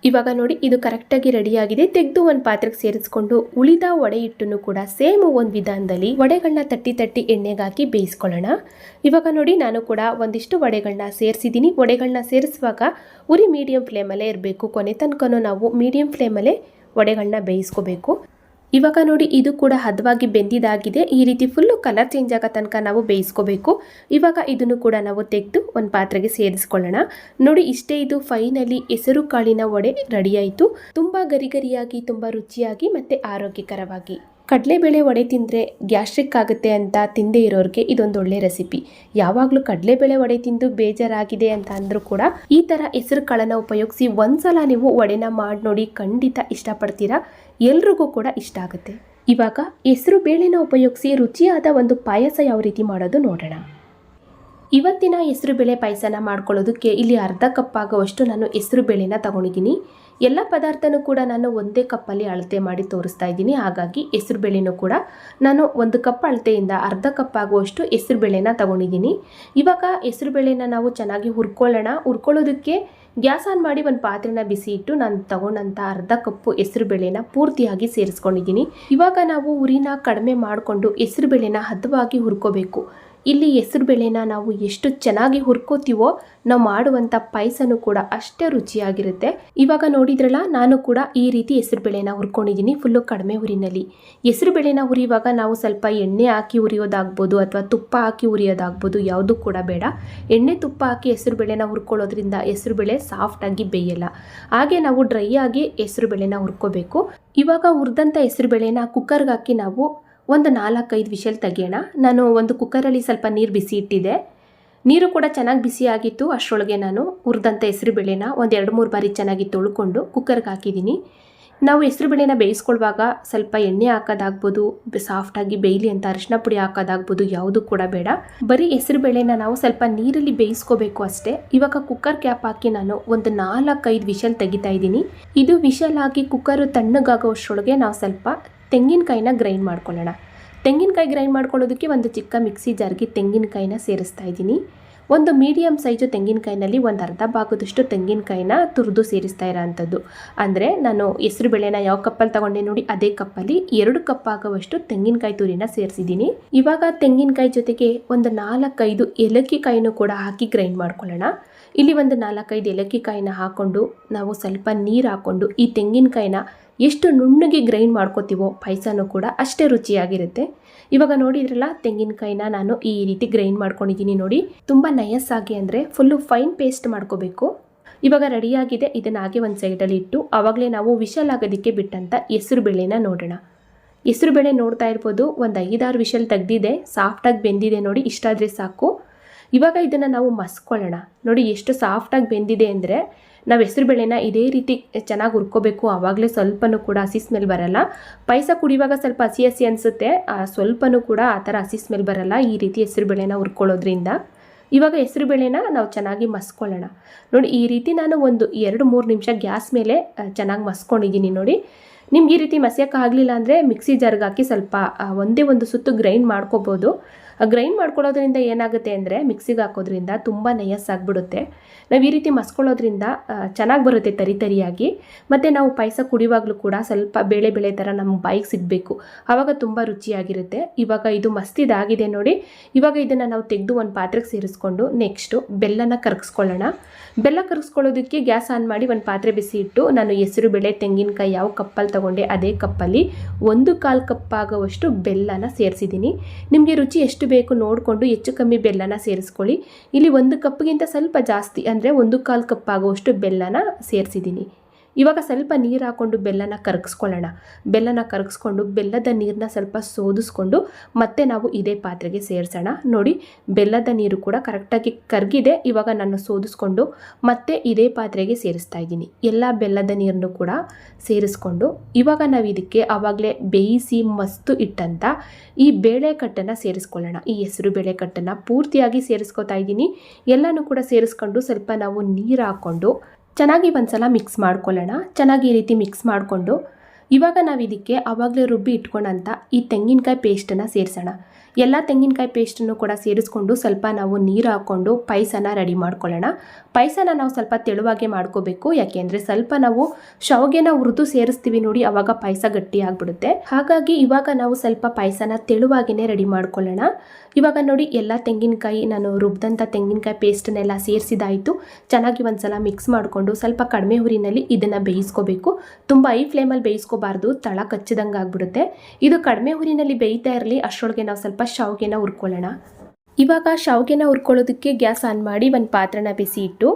A: ಇವಾಗ ನೋಡಿ, ಇದು ಕರೆಕ್ಟಾಗಿ ರೆಡಿಯಾಗಿದೆ ತೆಗೆದು ಒಂದು ಪಾತ್ರೆಗೆ ಸೇರಿಸ್ಕೊಂಡು ಉಳಿದ ವಡೆ ಹಿಟ್ಟನ್ನು ಕೂಡ ಸೇಮ್ ಒಂದು ವಿಧಾನದಲ್ಲಿ ವಡೆಗಳನ್ನ ತಟ್ಟಿ ತಟ್ಟಿ ಎಣ್ಣೆಗಾಕಿ ಬೇಯಿಸ್ಕೊಳ್ಳೋಣ. ಇವಾಗ ನೋಡಿ, ನಾನು ಕೂಡ ಒಂದಿಷ್ಟು ವಡೆಗಳನ್ನ ಸೇರಿಸಿದ್ದೀನಿ. ವಡೆಗಳನ್ನ ಸೇರಿಸುವಾಗ ಉರಿ ಮೀಡಿಯಂ ಫ್ಲೇಮಲ್ಲೇ ಇರಬೇಕು. ಕೊನೆ ತನಕನೂ ನಾವು ಮೀಡಿಯಂ ಫ್ಲೇಮಲ್ಲೇ ವಡೆಗಳನ್ನ ಬೇಯಿಸ್ಕೋಬೇಕು. ಇವಾಗ ನೋಡಿ ಇದು ಕೂಡ ಹದವಾಗಿ ಬೆಂದಿದಾಗಿದೆ. ಈ ರೀತಿ ಫುಲ್ಲು ಕಲರ್ ಚೇಂಜ್ ಆಗೋ ತನಕ ನಾವು ಬೇಯಿಸ್ಕೋಬೇಕು. ಇವಾಗ ಇದನ್ನು ಕೂಡ ನಾವು ತೆಗೆದು ಒಂದು ಪಾತ್ರೆಗೆ ಸೇರಿಸ್ಕೊಳ್ಳೋಣ. ನೋಡಿ ಇಷ್ಟೇ ಇದು ಫೈನಲಿ ಹೆಸರು ಕಾಳಿನ ವಡೆ ರೆಡಿ ಆಯಿತು. ತುಂಬ ಗರಿ ಗರಿಯಾಗಿ ತುಂಬ ರುಚಿಯಾಗಿ ಮತ್ತು ಆರೋಗ್ಯಕರವಾಗಿ. ಕಡಲೆಬೇಳೆ ವಡೆ ತಿಂದರೆ ಗ್ಯಾಸ್ಟ್ರಿಕ್ ಆಗುತ್ತೆ ಅಂತ ತಿಂದೇ ಇರೋರಿಗೆ ಇದೊಂದು ಒಳ್ಳೆ ರೆಸಿಪಿ. ಯಾವಾಗಲೂ ಕಡಲೆಬೇಳೆ ವಡೆ ತಿಂದು ಬೇಜಾರಾಗಿದೆ ಅಂತ ಅಂದರೂ ಕೂಡ ಈ ಥರ ಹೆಸರು ಕಾಳನ್ನು ಉಪಯೋಗಿಸಿ ಒಂದ್ಸಲ ನೀವು ಒಡೆನ ಮಾಡಿ ನೋಡಿ ಖಂಡಿತ ಇಷ್ಟಪಡ್ತೀರಾ? ಎಲ್ರಿಗೂ ಕೂಡ ಇಷ್ಟ ಆಗುತ್ತೆ. ಇವಾಗ ಹೆಸರು ಬೇಳೆನ ಉಪಯೋಗಿಸಿ ರುಚಿಯಾದ ಒಂದು ಪಾಯಸ ಯಾವ ರೀತಿ ಮಾಡೋದು ನೋಡೋಣ. ಇವತ್ತಿನ ಹೆಸರು ಬೇಳೆ ಪಾಯಸನ ಮಾಡ್ಕೊಳ್ಳೋದಕ್ಕೆ ಇಲ್ಲಿ ಅರ್ಧ ಕಪ್ ಆಗುವಷ್ಟು ನಾನು ಹೆಸರು ಬೇಳೆನ ತಗೊಂಡಿದ್ದೀನಿ. ಎಲ್ಲ ಪದಾರ್ಥನೂ ಕೂಡ ನಾನು ಒಂದೇ ಕಪ್ಪಲ್ಲಿ ಅಳತೆ ಮಾಡಿ ತೋರಿಸ್ತಾ ಇದ್ದೀನಿ. ಹಾಗಾಗಿ ಹೆಸರು ಬೇಳೆನೂ ಕೂಡ ನಾನು ಒಂದು ಕಪ್ ಅಳತೆಯಿಂದ ಅರ್ಧ ಕಪ್ ಆಗುವಷ್ಟು ಹೆಸರು ಬೇಳೆನ ತಗೊಂಡಿದ್ದೀನಿ. ಇವಾಗ ಹೆಸರು ಬೇಳೆನ ನಾವು ಚೆನ್ನಾಗಿ ಹುರ್ಕೊಳ್ಳೋಣ. ಹುರ್ಕೊಳ್ಳೋದಕ್ಕೆ ಗ್ಯಾಸ್ ಆನ್ ಮಾಡಿ ಒಂದು ಪಾತ್ರೆನ ಬಿಸಿ ಇಟ್ಟು ನಾನು ತಗೊಂಡಂಥ ಅರ್ಧ ಕಪ್ಪು ಹೆಸರು ಬೇಳೆನ ಪೂರ್ತಿಯಾಗಿ ಸೇರಿಸ್ಕೊಂಡಿದ್ದೀನಿ. ಇವಾಗ ನಾವು ಉರಿನ ಕಡಿಮೆ ಮಾಡಿಕೊಂಡು ಹೆಸರು ಬೇಳೆನ ಹದವಾಗಿ ಹುರ್ಕೋಬೇಕು. ಇಲ್ಲಿ ಹೆಸರು ಬೇಳೆನ ನಾವು ಎಷ್ಟು ಚೆನ್ನಾಗಿ ಹುರ್ಕೋತೀವೋ ನಾವು ಮಾಡುವಂಥ ಪಾಯಸನೂ ಕೂಡ ಅಷ್ಟೇ ರುಚಿಯಾಗಿರುತ್ತೆ. ಇವಾಗ ನೋಡಿದ್ರಲ್ಲ, ನಾನು ಕೂಡ ಈ ರೀತಿ ಹೆಸರು ಬೇಳೆನ ಹುರ್ಕೊಂಡಿದ್ದೀನಿ ಫುಲ್ಲು ಕಡಿಮೆ ಹುರಿನಲ್ಲಿ. ಹೆಸರು ಬೇಳೆನ ಹುರಿಯುವಾಗ ನಾವು ಸ್ವಲ್ಪ ಎಣ್ಣೆ ಹಾಕಿ ಹುರಿಯೋದಾಗ್ಬೋದು ಅಥವಾ ತುಪ್ಪ ಹಾಕಿ ಹುರಿಯೋದಾಗ್ಬೋದು, ಯಾವುದೂ ಕೂಡ ಬೇಡ. ಎಣ್ಣೆ ತುಪ್ಪ ಹಾಕಿ ಹೆಸರು ಬೇಳೆನ ಹುರ್ಕೊಳ್ಳೋದ್ರಿಂದ ಹೆಸರು ಬೇಳೆ ಸಾಫ್ಟಾಗಿ ಬೇಯಲ್ಲ. ಹಾಗೆ ನಾವು ಡ್ರೈ ಆಗಿ ಹೆಸರು ಬೇಳೆನ ಹುರ್ಕೋಬೇಕು. ಇವಾಗ ಹುರಿದಂಥ ಹೆಸರು ಬೇಳೆನ ಕುಕ್ಕರ್ಗೆ ಹಾಕಿ ನಾವು ಒಂದು ನಾಲ್ಕೈದು ವಿಷಲ್ ತೆಗೆಯೋಣ. ನಾನು ಒಂದು ಕುಕ್ಕರಲ್ಲಿ ಸ್ವಲ್ಪ ನೀರು ಬಿಸಿ ಇಟ್ಟಿದ್ದೆ. ನೀರು ಕೂಡ ಚೆನ್ನಾಗಿ ಬಿಸಿ ಆಗಿತ್ತು. ಅಷ್ಟರೊಳಗೆ ನಾನು ಹುರಿದಂಥ ಹೆಸರು ಬೇಳೆನ ಒಂದು ಎರಡು ಮೂರು ಬಾರಿ ಚೆನ್ನಾಗಿ ತೊಳ್ಕೊಂಡು ಕುಕ್ಕರ್ಗೆ ಹಾಕಿದ್ದೀನಿ. ನಾವು ಹೆಸರು ಬೇಳೆನ ಬೇಯಿಸ್ಕೊಳ್ಳುವಾಗ ಸ್ವಲ್ಪ ಎಣ್ಣೆ ಹಾಕೋದಾಗ್ಬೋದು ಸಾಫ್ಟಾಗಿ ಬೇಯಲಿ ಅಂತ ಅರಿಶಿನ ಪುಡಿ ಹಾಕೋದಾಗ್ಬೋದು ಯಾವುದು ಕೂಡ ಬೇಡ. ಬರೀ ಹೆಸರು ಬೇಳೆನ ನಾವು ಸ್ವಲ್ಪ ನೀರಲ್ಲಿ ಬೇಯಿಸ್ಕೋಬೇಕು ಅಷ್ಟೇ. ಇವಾಗ ಕುಕ್ಕರ್ ಕ್ಯಾಪ್ ಹಾಕಿ ನಾನು ಒಂದು ನಾಲ್ಕೈದು ವಿಷಲ್ ತೆಗಿತಾ ಇದ್ದೀನಿ. ಇದು ವಿಷಲ್ ಆಗಿ ಕುಕ್ಕರು ತಣ್ಣಗಾಗೋ ಅಷ್ಟರೊಳಗೆ ನಾವು ಸ್ವಲ್ಪ ತೆಂಗಿನಕಾಯಿನ ಗ್ರೈಂಡ್ ಮಾಡ್ಕೊಳ್ಳೋಣ. ತೆಂಗಿನಕಾಯಿ ಗ್ರೈಂಡ್ ಮಾಡ್ಕೊಳ್ಳೋದಕ್ಕೆ ಒಂದು ಚಿಕ್ಕ ಮಿಕ್ಸಿ ಜಾರ್ಗೆ ತೆಂಗಿನಕಾಯಿನ ಸೇರಿಸ್ತಾ ಇದ್ದೀನಿ. ಒಂದು ಮೀಡಿಯಮ್ ಸೈಜು ತೆಂಗಿನಕಾಯಿನಲ್ಲಿ ಒಂದು ಅರ್ಧ ಭಾಗದಷ್ಟು ತೆಂಗಿನಕಾಯಿನ ತುರಿದು ಸೇರಿಸ್ತಾ ಇರೋ ಅಂಥದ್ದು ಅಂದರೆ ನಾನು ಹೆಸರು ಬೇಳೆನ ಯಾವ ಕಪ್ಪಲ್ಲಿ ತಗೊಂಡೆ ನೋಡಿ, ಅದೇ ಕಪ್ಪಲ್ಲಿ ಎರಡು ಕಪ್ ಆಗುವಷ್ಟು ತೆಂಗಿನಕಾಯಿ ತುರಿನ ಸೇರಿಸಿದ್ದೀನಿ. ಇವಾಗ ತೆಂಗಿನಕಾಯಿ ಜೊತೆಗೆ ಒಂದು ನಾಲ್ಕೈದು ಏಲಕ್ಕಿ ಕಾಯಿನೂ ಕೂಡ ಹಾಕಿ ಗ್ರೈಂಡ್ ಮಾಡ್ಕೊಳ್ಳೋಣ. ಇಲ್ಲಿ ಒಂದು ನಾಲ್ಕೈದು ಏಲಕ್ಕಿ ಕಾಯಿನ ಹಾಕ್ಕೊಂಡು ನಾವು ಸ್ವಲ್ಪ ನೀರು ಹಾಕ್ಕೊಂಡು ಈ ತೆಂಗಿನಕಾಯಿನ ಎಷ್ಟು ನುಣ್ಣಗೆ ಗ್ರೈಂಡ್ ಮಾಡ್ಕೋತೀವೋ ಪಾಯಸನೂ ಕೂಡ ಅಷ್ಟೇ ರುಚಿಯಾಗಿರುತ್ತೆ. ಇವಾಗ ನೋಡಿದ್ರಲ್ಲ ತೆಂಗಿನಕಾಯಿನ ನಾನು ಈ ರೀತಿ ಗ್ರೈಂಡ್ ಮಾಡ್ಕೊಂಡಿದ್ದೀನಿ ನೋಡಿ. ತುಂಬ ನಯಸ್ಸಾಗಿ ಅಂದರೆ ಫುಲ್ಲು ಫೈನ್ ಪೇಸ್ಟ್ ಮಾಡ್ಕೋಬೇಕು. ಇವಾಗ ರೆಡಿಯಾಗಿದೆ ಇದನ್ನು ಹಾಗೆ ಒಂದು ಸೈಡಲ್ಲಿ ಇಟ್ಟು ಆವಾಗಲೇ ನಾವು ವಿಶಲ್ ಆಗೋದಕ್ಕೆ ಬಿಟ್ಟಂಥ ಹೆಸರು ಬೇಳೆನ ನೋಡೋಣ. ಹೆಸರು ಬೇಳೆ ನೋಡ್ತಾ ಇರ್ಬೋದು, ಒಂದು ಐದಾರು ವಿಶಲ್ ತೆಗ್ದಿದೆ ಸಾಫ್ಟಾಗಿ ಬೆಂದಿದೆ ನೋಡಿ, ಇಷ್ಟಾದರೆ ಸಾಕು. ಇವಾಗ ಇದನ್ನು ನಾವು ಮಸ್ಕೊಳ್ಳೋಣ. ನೋಡಿ, ಎಷ್ಟು ಸಾಫ್ಟಾಗಿ ಬೆಂದಿದೆ ಅಂದರೆ ನಾವು ಹೆಸರು ಬೇಳೆನ ಇದೇ ರೀತಿ ಚೆನ್ನಾಗಿ ಹುರ್ಕೋಬೇಕು. ಆವಾಗಲೇ ಸ್ವಲ್ಪನೂ ಕೂಡ ಹಸಿ ಸ್ಮೆಲ್ ಬರಲ್ಲ. ಪಾಯಸ ಕುಡಿಯುವಾಗ ಸ್ವಲ್ಪ ಹಸಿ ಹಸಿ ಅನಿಸುತ್ತೆ. ಸ್ವಲ್ಪನೂ ಕೂಡ ಆ ಥರ ಹಸಿ ಸ್ಮೆಲ್ ಬರಲ್ಲ. ಈ ರೀತಿ ಹೆಸರು ಬೇಳೆನ ಹುರ್ಕೊಳ್ಳೋದ್ರಿಂದ. ಇವಾಗ ಹೆಸರು ಬೇಳೆನ ನಾವು ಚೆನ್ನಾಗಿ ಮಸ್ಕೊಳ್ಳೋಣ. ನೋಡಿ, ಈ ರೀತಿ ನಾನು ಒಂದು ಎರಡು, ಮೂರು ನಿಮಿಷ ಗ್ಯಾಸ್ ಮೇಲೆ ಚೆನ್ನಾಗಿ ಮಸ್ಕೊಂಡಿದ್ದೀನಿ ನೋಡಿ. ನಿಮ್ಗೆ ಈ ರೀತಿ ಮಸಿಯೋಕ್ಕಾಗಲಿಲ್ಲ ಅಂದರೆ ಮಿಕ್ಸಿ ಜಾರ್ಗೆ ಹಾಕಿ ಸ್ವಲ್ಪ ಒಂದೇ ಒಂದು ಸುತ್ತು ಗ್ರೈಂಡ್ ಮಾಡ್ಕೋಬೋದು. ಗ್ರೈಂಡ್ ಮಾಡ್ಕೊಳ್ಳೋದ್ರಿಂದ ಏನಾಗುತ್ತೆ ಅಂದರೆ ಮಿಕ್ಸಿಗೆ ಹಾಕೋದ್ರಿಂದ ತುಂಬ ನಯಸ್ಸಾಗ್ಬಿಡುತ್ತೆ ನಾವು ಈ ರೀತಿ ಮಸ್ಕೊಳ್ಳೋದ್ರಿಂದ ಚೆನ್ನಾಗಿ ಬರುತ್ತೆ ತರಿ ತರಿಯಾಗಿ. ಮತ್ತು ನಾವು ಪಾಯಸ ಕುಡಿಯುವಾಗಲೂ ಕೂಡ ಸ್ವಲ್ಪ ಬೇಳೆ ಬೇಳೆ ಥರ ನಮ್ಮ ಬಾಯಿಗೆ ಸಿಗಬೇಕು. ಆವಾಗ ತುಂಬ ರುಚಿಯಾಗಿರುತ್ತೆ. ಇವಾಗ ಇದು ಮಸ್ತಿದಾಗಿದೆ ನೋಡಿ. ಇವಾಗ ಇದನ್ನು ನಾವು ತೆಗೆದು ಒಂದು ಪಾತ್ರೆಗೆ ಸೇರಿಸ್ಕೊಂಡು ನೆಕ್ಸ್ಟು ಬೆಲ್ಲನ ಕರಗಿಸ್ಕೊಳ್ಳೋಣ. ಬೆಲ್ಲ ಕರಗಿಸ್ಕೊಳ್ಳೋದಕ್ಕೆ ಗ್ಯಾಸ್ ಆನ್ ಮಾಡಿ ಒಂದು ಪಾತ್ರೆ ಬಿಸಿ ಇಟ್ಟು, ನಾನು ಹೆಸರು, ಬೇಳೆ, ತೆಂಗಿನಕಾಯಿ ಯಾವ ಕಪ್ಪಲ್ಲಿ ತಗೊಂಡೆ ಅದೇ ಕಪ್ಪಲ್ಲಿ ಒಂದು ಕಾಲು ಕಪ್ ಆಗುವಷ್ಟು ಬೆಲ್ಲನ ಸೇರಿಸಿದ್ದೀನಿ ನಿಮಗೆ ರುಚಿ ಎಷ್ಟು ಬೇಕು ನೋಡಿಕೊಂಡು ಹೆಚ್ಚು ಕಮ್ಮಿ ಬೆಲ್ಲನ ಸೇರಿಸ್ಕೊಳ್ಳಿ. ಇಲ್ಲಿ ಒಂದು ಕಪ್ಗಿಂತ ಸ್ವಲ್ಪ ಜಾಸ್ತಿ ಅಂದರೆ ಒಂದು ಕಾಲು ಕಪ್ ಆಗುವಷ್ಟು ಬೆಲ್ಲನ ಸೇರಿಸಿದ್ದೀನಿ. ಇವಾಗ ಸ್ವಲ್ಪ ನೀರು ಹಾಕ್ಕೊಂಡು ಬೆಲ್ಲನ ಕರಗಿಸ್ಕೊಳ್ಳೋಣ. ಬೆಲ್ಲನ ಕರಗಿಸ್ಕೊಂಡು ಬೆಲ್ಲದ ನೀರನ್ನ ಸ್ವಲ್ಪ ಸೋದಿಸ್ಕೊಂಡು ಮತ್ತೆ ನಾವು ಇದೇ ಪಾತ್ರೆಗೆ ಸೇರಿಸೋಣ. ನೋಡಿ, ಬೆಲ್ಲದ ನೀರು ಕೂಡ ಕರೆಕ್ಟಾಗಿ ಕರಗಿದೆ. ಇವಾಗ ನಾನು ಸೋದಿಸ್ಕೊಂಡು ಮತ್ತೆ ಇದೇ ಪಾತ್ರೆಗೆ ಸೇರಿಸ್ತಾ ಇದ್ದೀನಿ. ಎಲ್ಲ ಬೆಲ್ಲದ ನೀರನ್ನು ಕೂಡ ಸೇರಿಸ್ಕೊಂಡು. ಇವಾಗ ನಾವು ಇದಕ್ಕೆ ಆವಾಗಲೇ ಬೇಯಿಸಿ ಮಸ್ತು ಇಟ್ಟಂತ ಈ ಬೇಳೆಕಟ್ಟನ್ನು ಸೇರಿಸ್ಕೊಳ್ಳೋಣ. ಈ ಹೆಸರು ಬೇಳೆಕಟ್ಟನ್ನು ಪೂರ್ತಿಯಾಗಿ ಸೇರಿಸ್ಕೊತಾ ಇದ್ದೀನಿ. ಎಲ್ಲನೂ ಕೂಡ ಸೇರಿಸ್ಕೊಂಡು ಸ್ವಲ್ಪ ನಾವು ನೀರು ಹಾಕ್ಕೊಂಡು ಚೆನ್ನಾಗಿ ಒಂದು ಸಲ ಮಿಕ್ಸ್ ಮಾಡ್ಕೊಳ್ಳೋಣ. ಚೆನ್ನಾಗಿ ಈ ರೀತಿ ಮಿಕ್ಸ್ ಮಾಡಿಕೊಂಡು ಇವಾಗ ನಾವು ಇದಕ್ಕೆ ಆವಾಗಲೇ ರುಬ್ಬಿ ಇಟ್ಕೊಂಡಂಥ ಈ ತೆಂಗಿನಕಾಯಿ ಪೇಸ್ಟನ್ನು ಸೇರಿಸೋಣ. ಎಲ್ಲ ತೆಂಗಿನಕಾಯಿ ಪೇಸ್ಟನ್ನು ಕೂಡ ಸೇರಿಸ್ಕೊಂಡು ಸ್ವಲ್ಪ ನಾವು ನೀರು ಹಾಕ್ಕೊಂಡು ಪಾಯಸನ ರೆಡಿ ಮಾಡ್ಕೊಳ್ಳೋಣ. ಪಾಯಸನ ನಾವು ಸ್ವಲ್ಪ ತೆಳುವಾಗೆ ಮಾಡ್ಕೋಬೇಕು. ಯಾಕೆಂದರೆ ಸ್ವಲ್ಪ ನಾವು ಶಾವಿಗೆನ ಹುರಿದು ಸೇರಿಸ್ತೀವಿ ನೋಡಿ ಆವಾಗ ಪಾಯಸ ಗಟ್ಟಿ ಆಗಿಬಿಡುತ್ತೆ. ಹಾಗಾಗಿ ಇವಾಗ ನಾವು ಸ್ವಲ್ಪ ಪಾಯಸನ ತೆಳುವಾಗೇ ರೆಡಿ ಮಾಡ್ಕೊಳ್ಳೋಣ. ಇವಾಗ ನೋಡಿ ಎಲ್ಲ ತೆಂಗಿನಕಾಯಿ ನಾನು ರುಬ್ಬಿದಂಥ ತೆಂಗಿನಕಾಯಿ ಪೇಸ್ಟನ್ನೆಲ್ಲ ಸೇರಿಸಿದಾಯಿತು. ಚೆನ್ನಾಗಿ ಒಂದು ಸಲ ಮಿಕ್ಸ್ ಮಾಡಿಕೊಂಡು ಸ್ವಲ್ಪ ಕಡಿಮೆ ಹುರಿನಲ್ಲಿ ಇದನ್ನು ಬೇಯಿಸ್ಕೋಬೇಕು. ತುಂಬ ಐ ಫ್ಲೇಮಲ್ಲಿ ಬೇಯಿಸ್ಕೋಬಾರ್ದು ತಳ ಕಚ್ಚಿದಂಗೆ ಆಗ್ಬಿಡುತ್ತೆ. ಇದು ಕಡಿಮೆ ಹುರಿನಲ್ಲಿ ಬೇಯ್ತಾ ಇರಲಿ, ಅಷ್ಟರೊಳಗೆ ನಾವು ಸ್ವಲ್ಪ ಶಾವಿಗೆನ ಹುರ್ಕೊಳ್ಳೋಣ. ಇವಾಗ ಶಾವಿಗೆನ ಹುರ್ಕೊಳ್ಳೋದಕ್ಕೆ ಗ್ಯಾಸ್ ಆನ್ ಮಾಡಿ ಒಂದು ಪಾತ್ರೆನ ಬಿಸಿ ಇಟ್ಟು,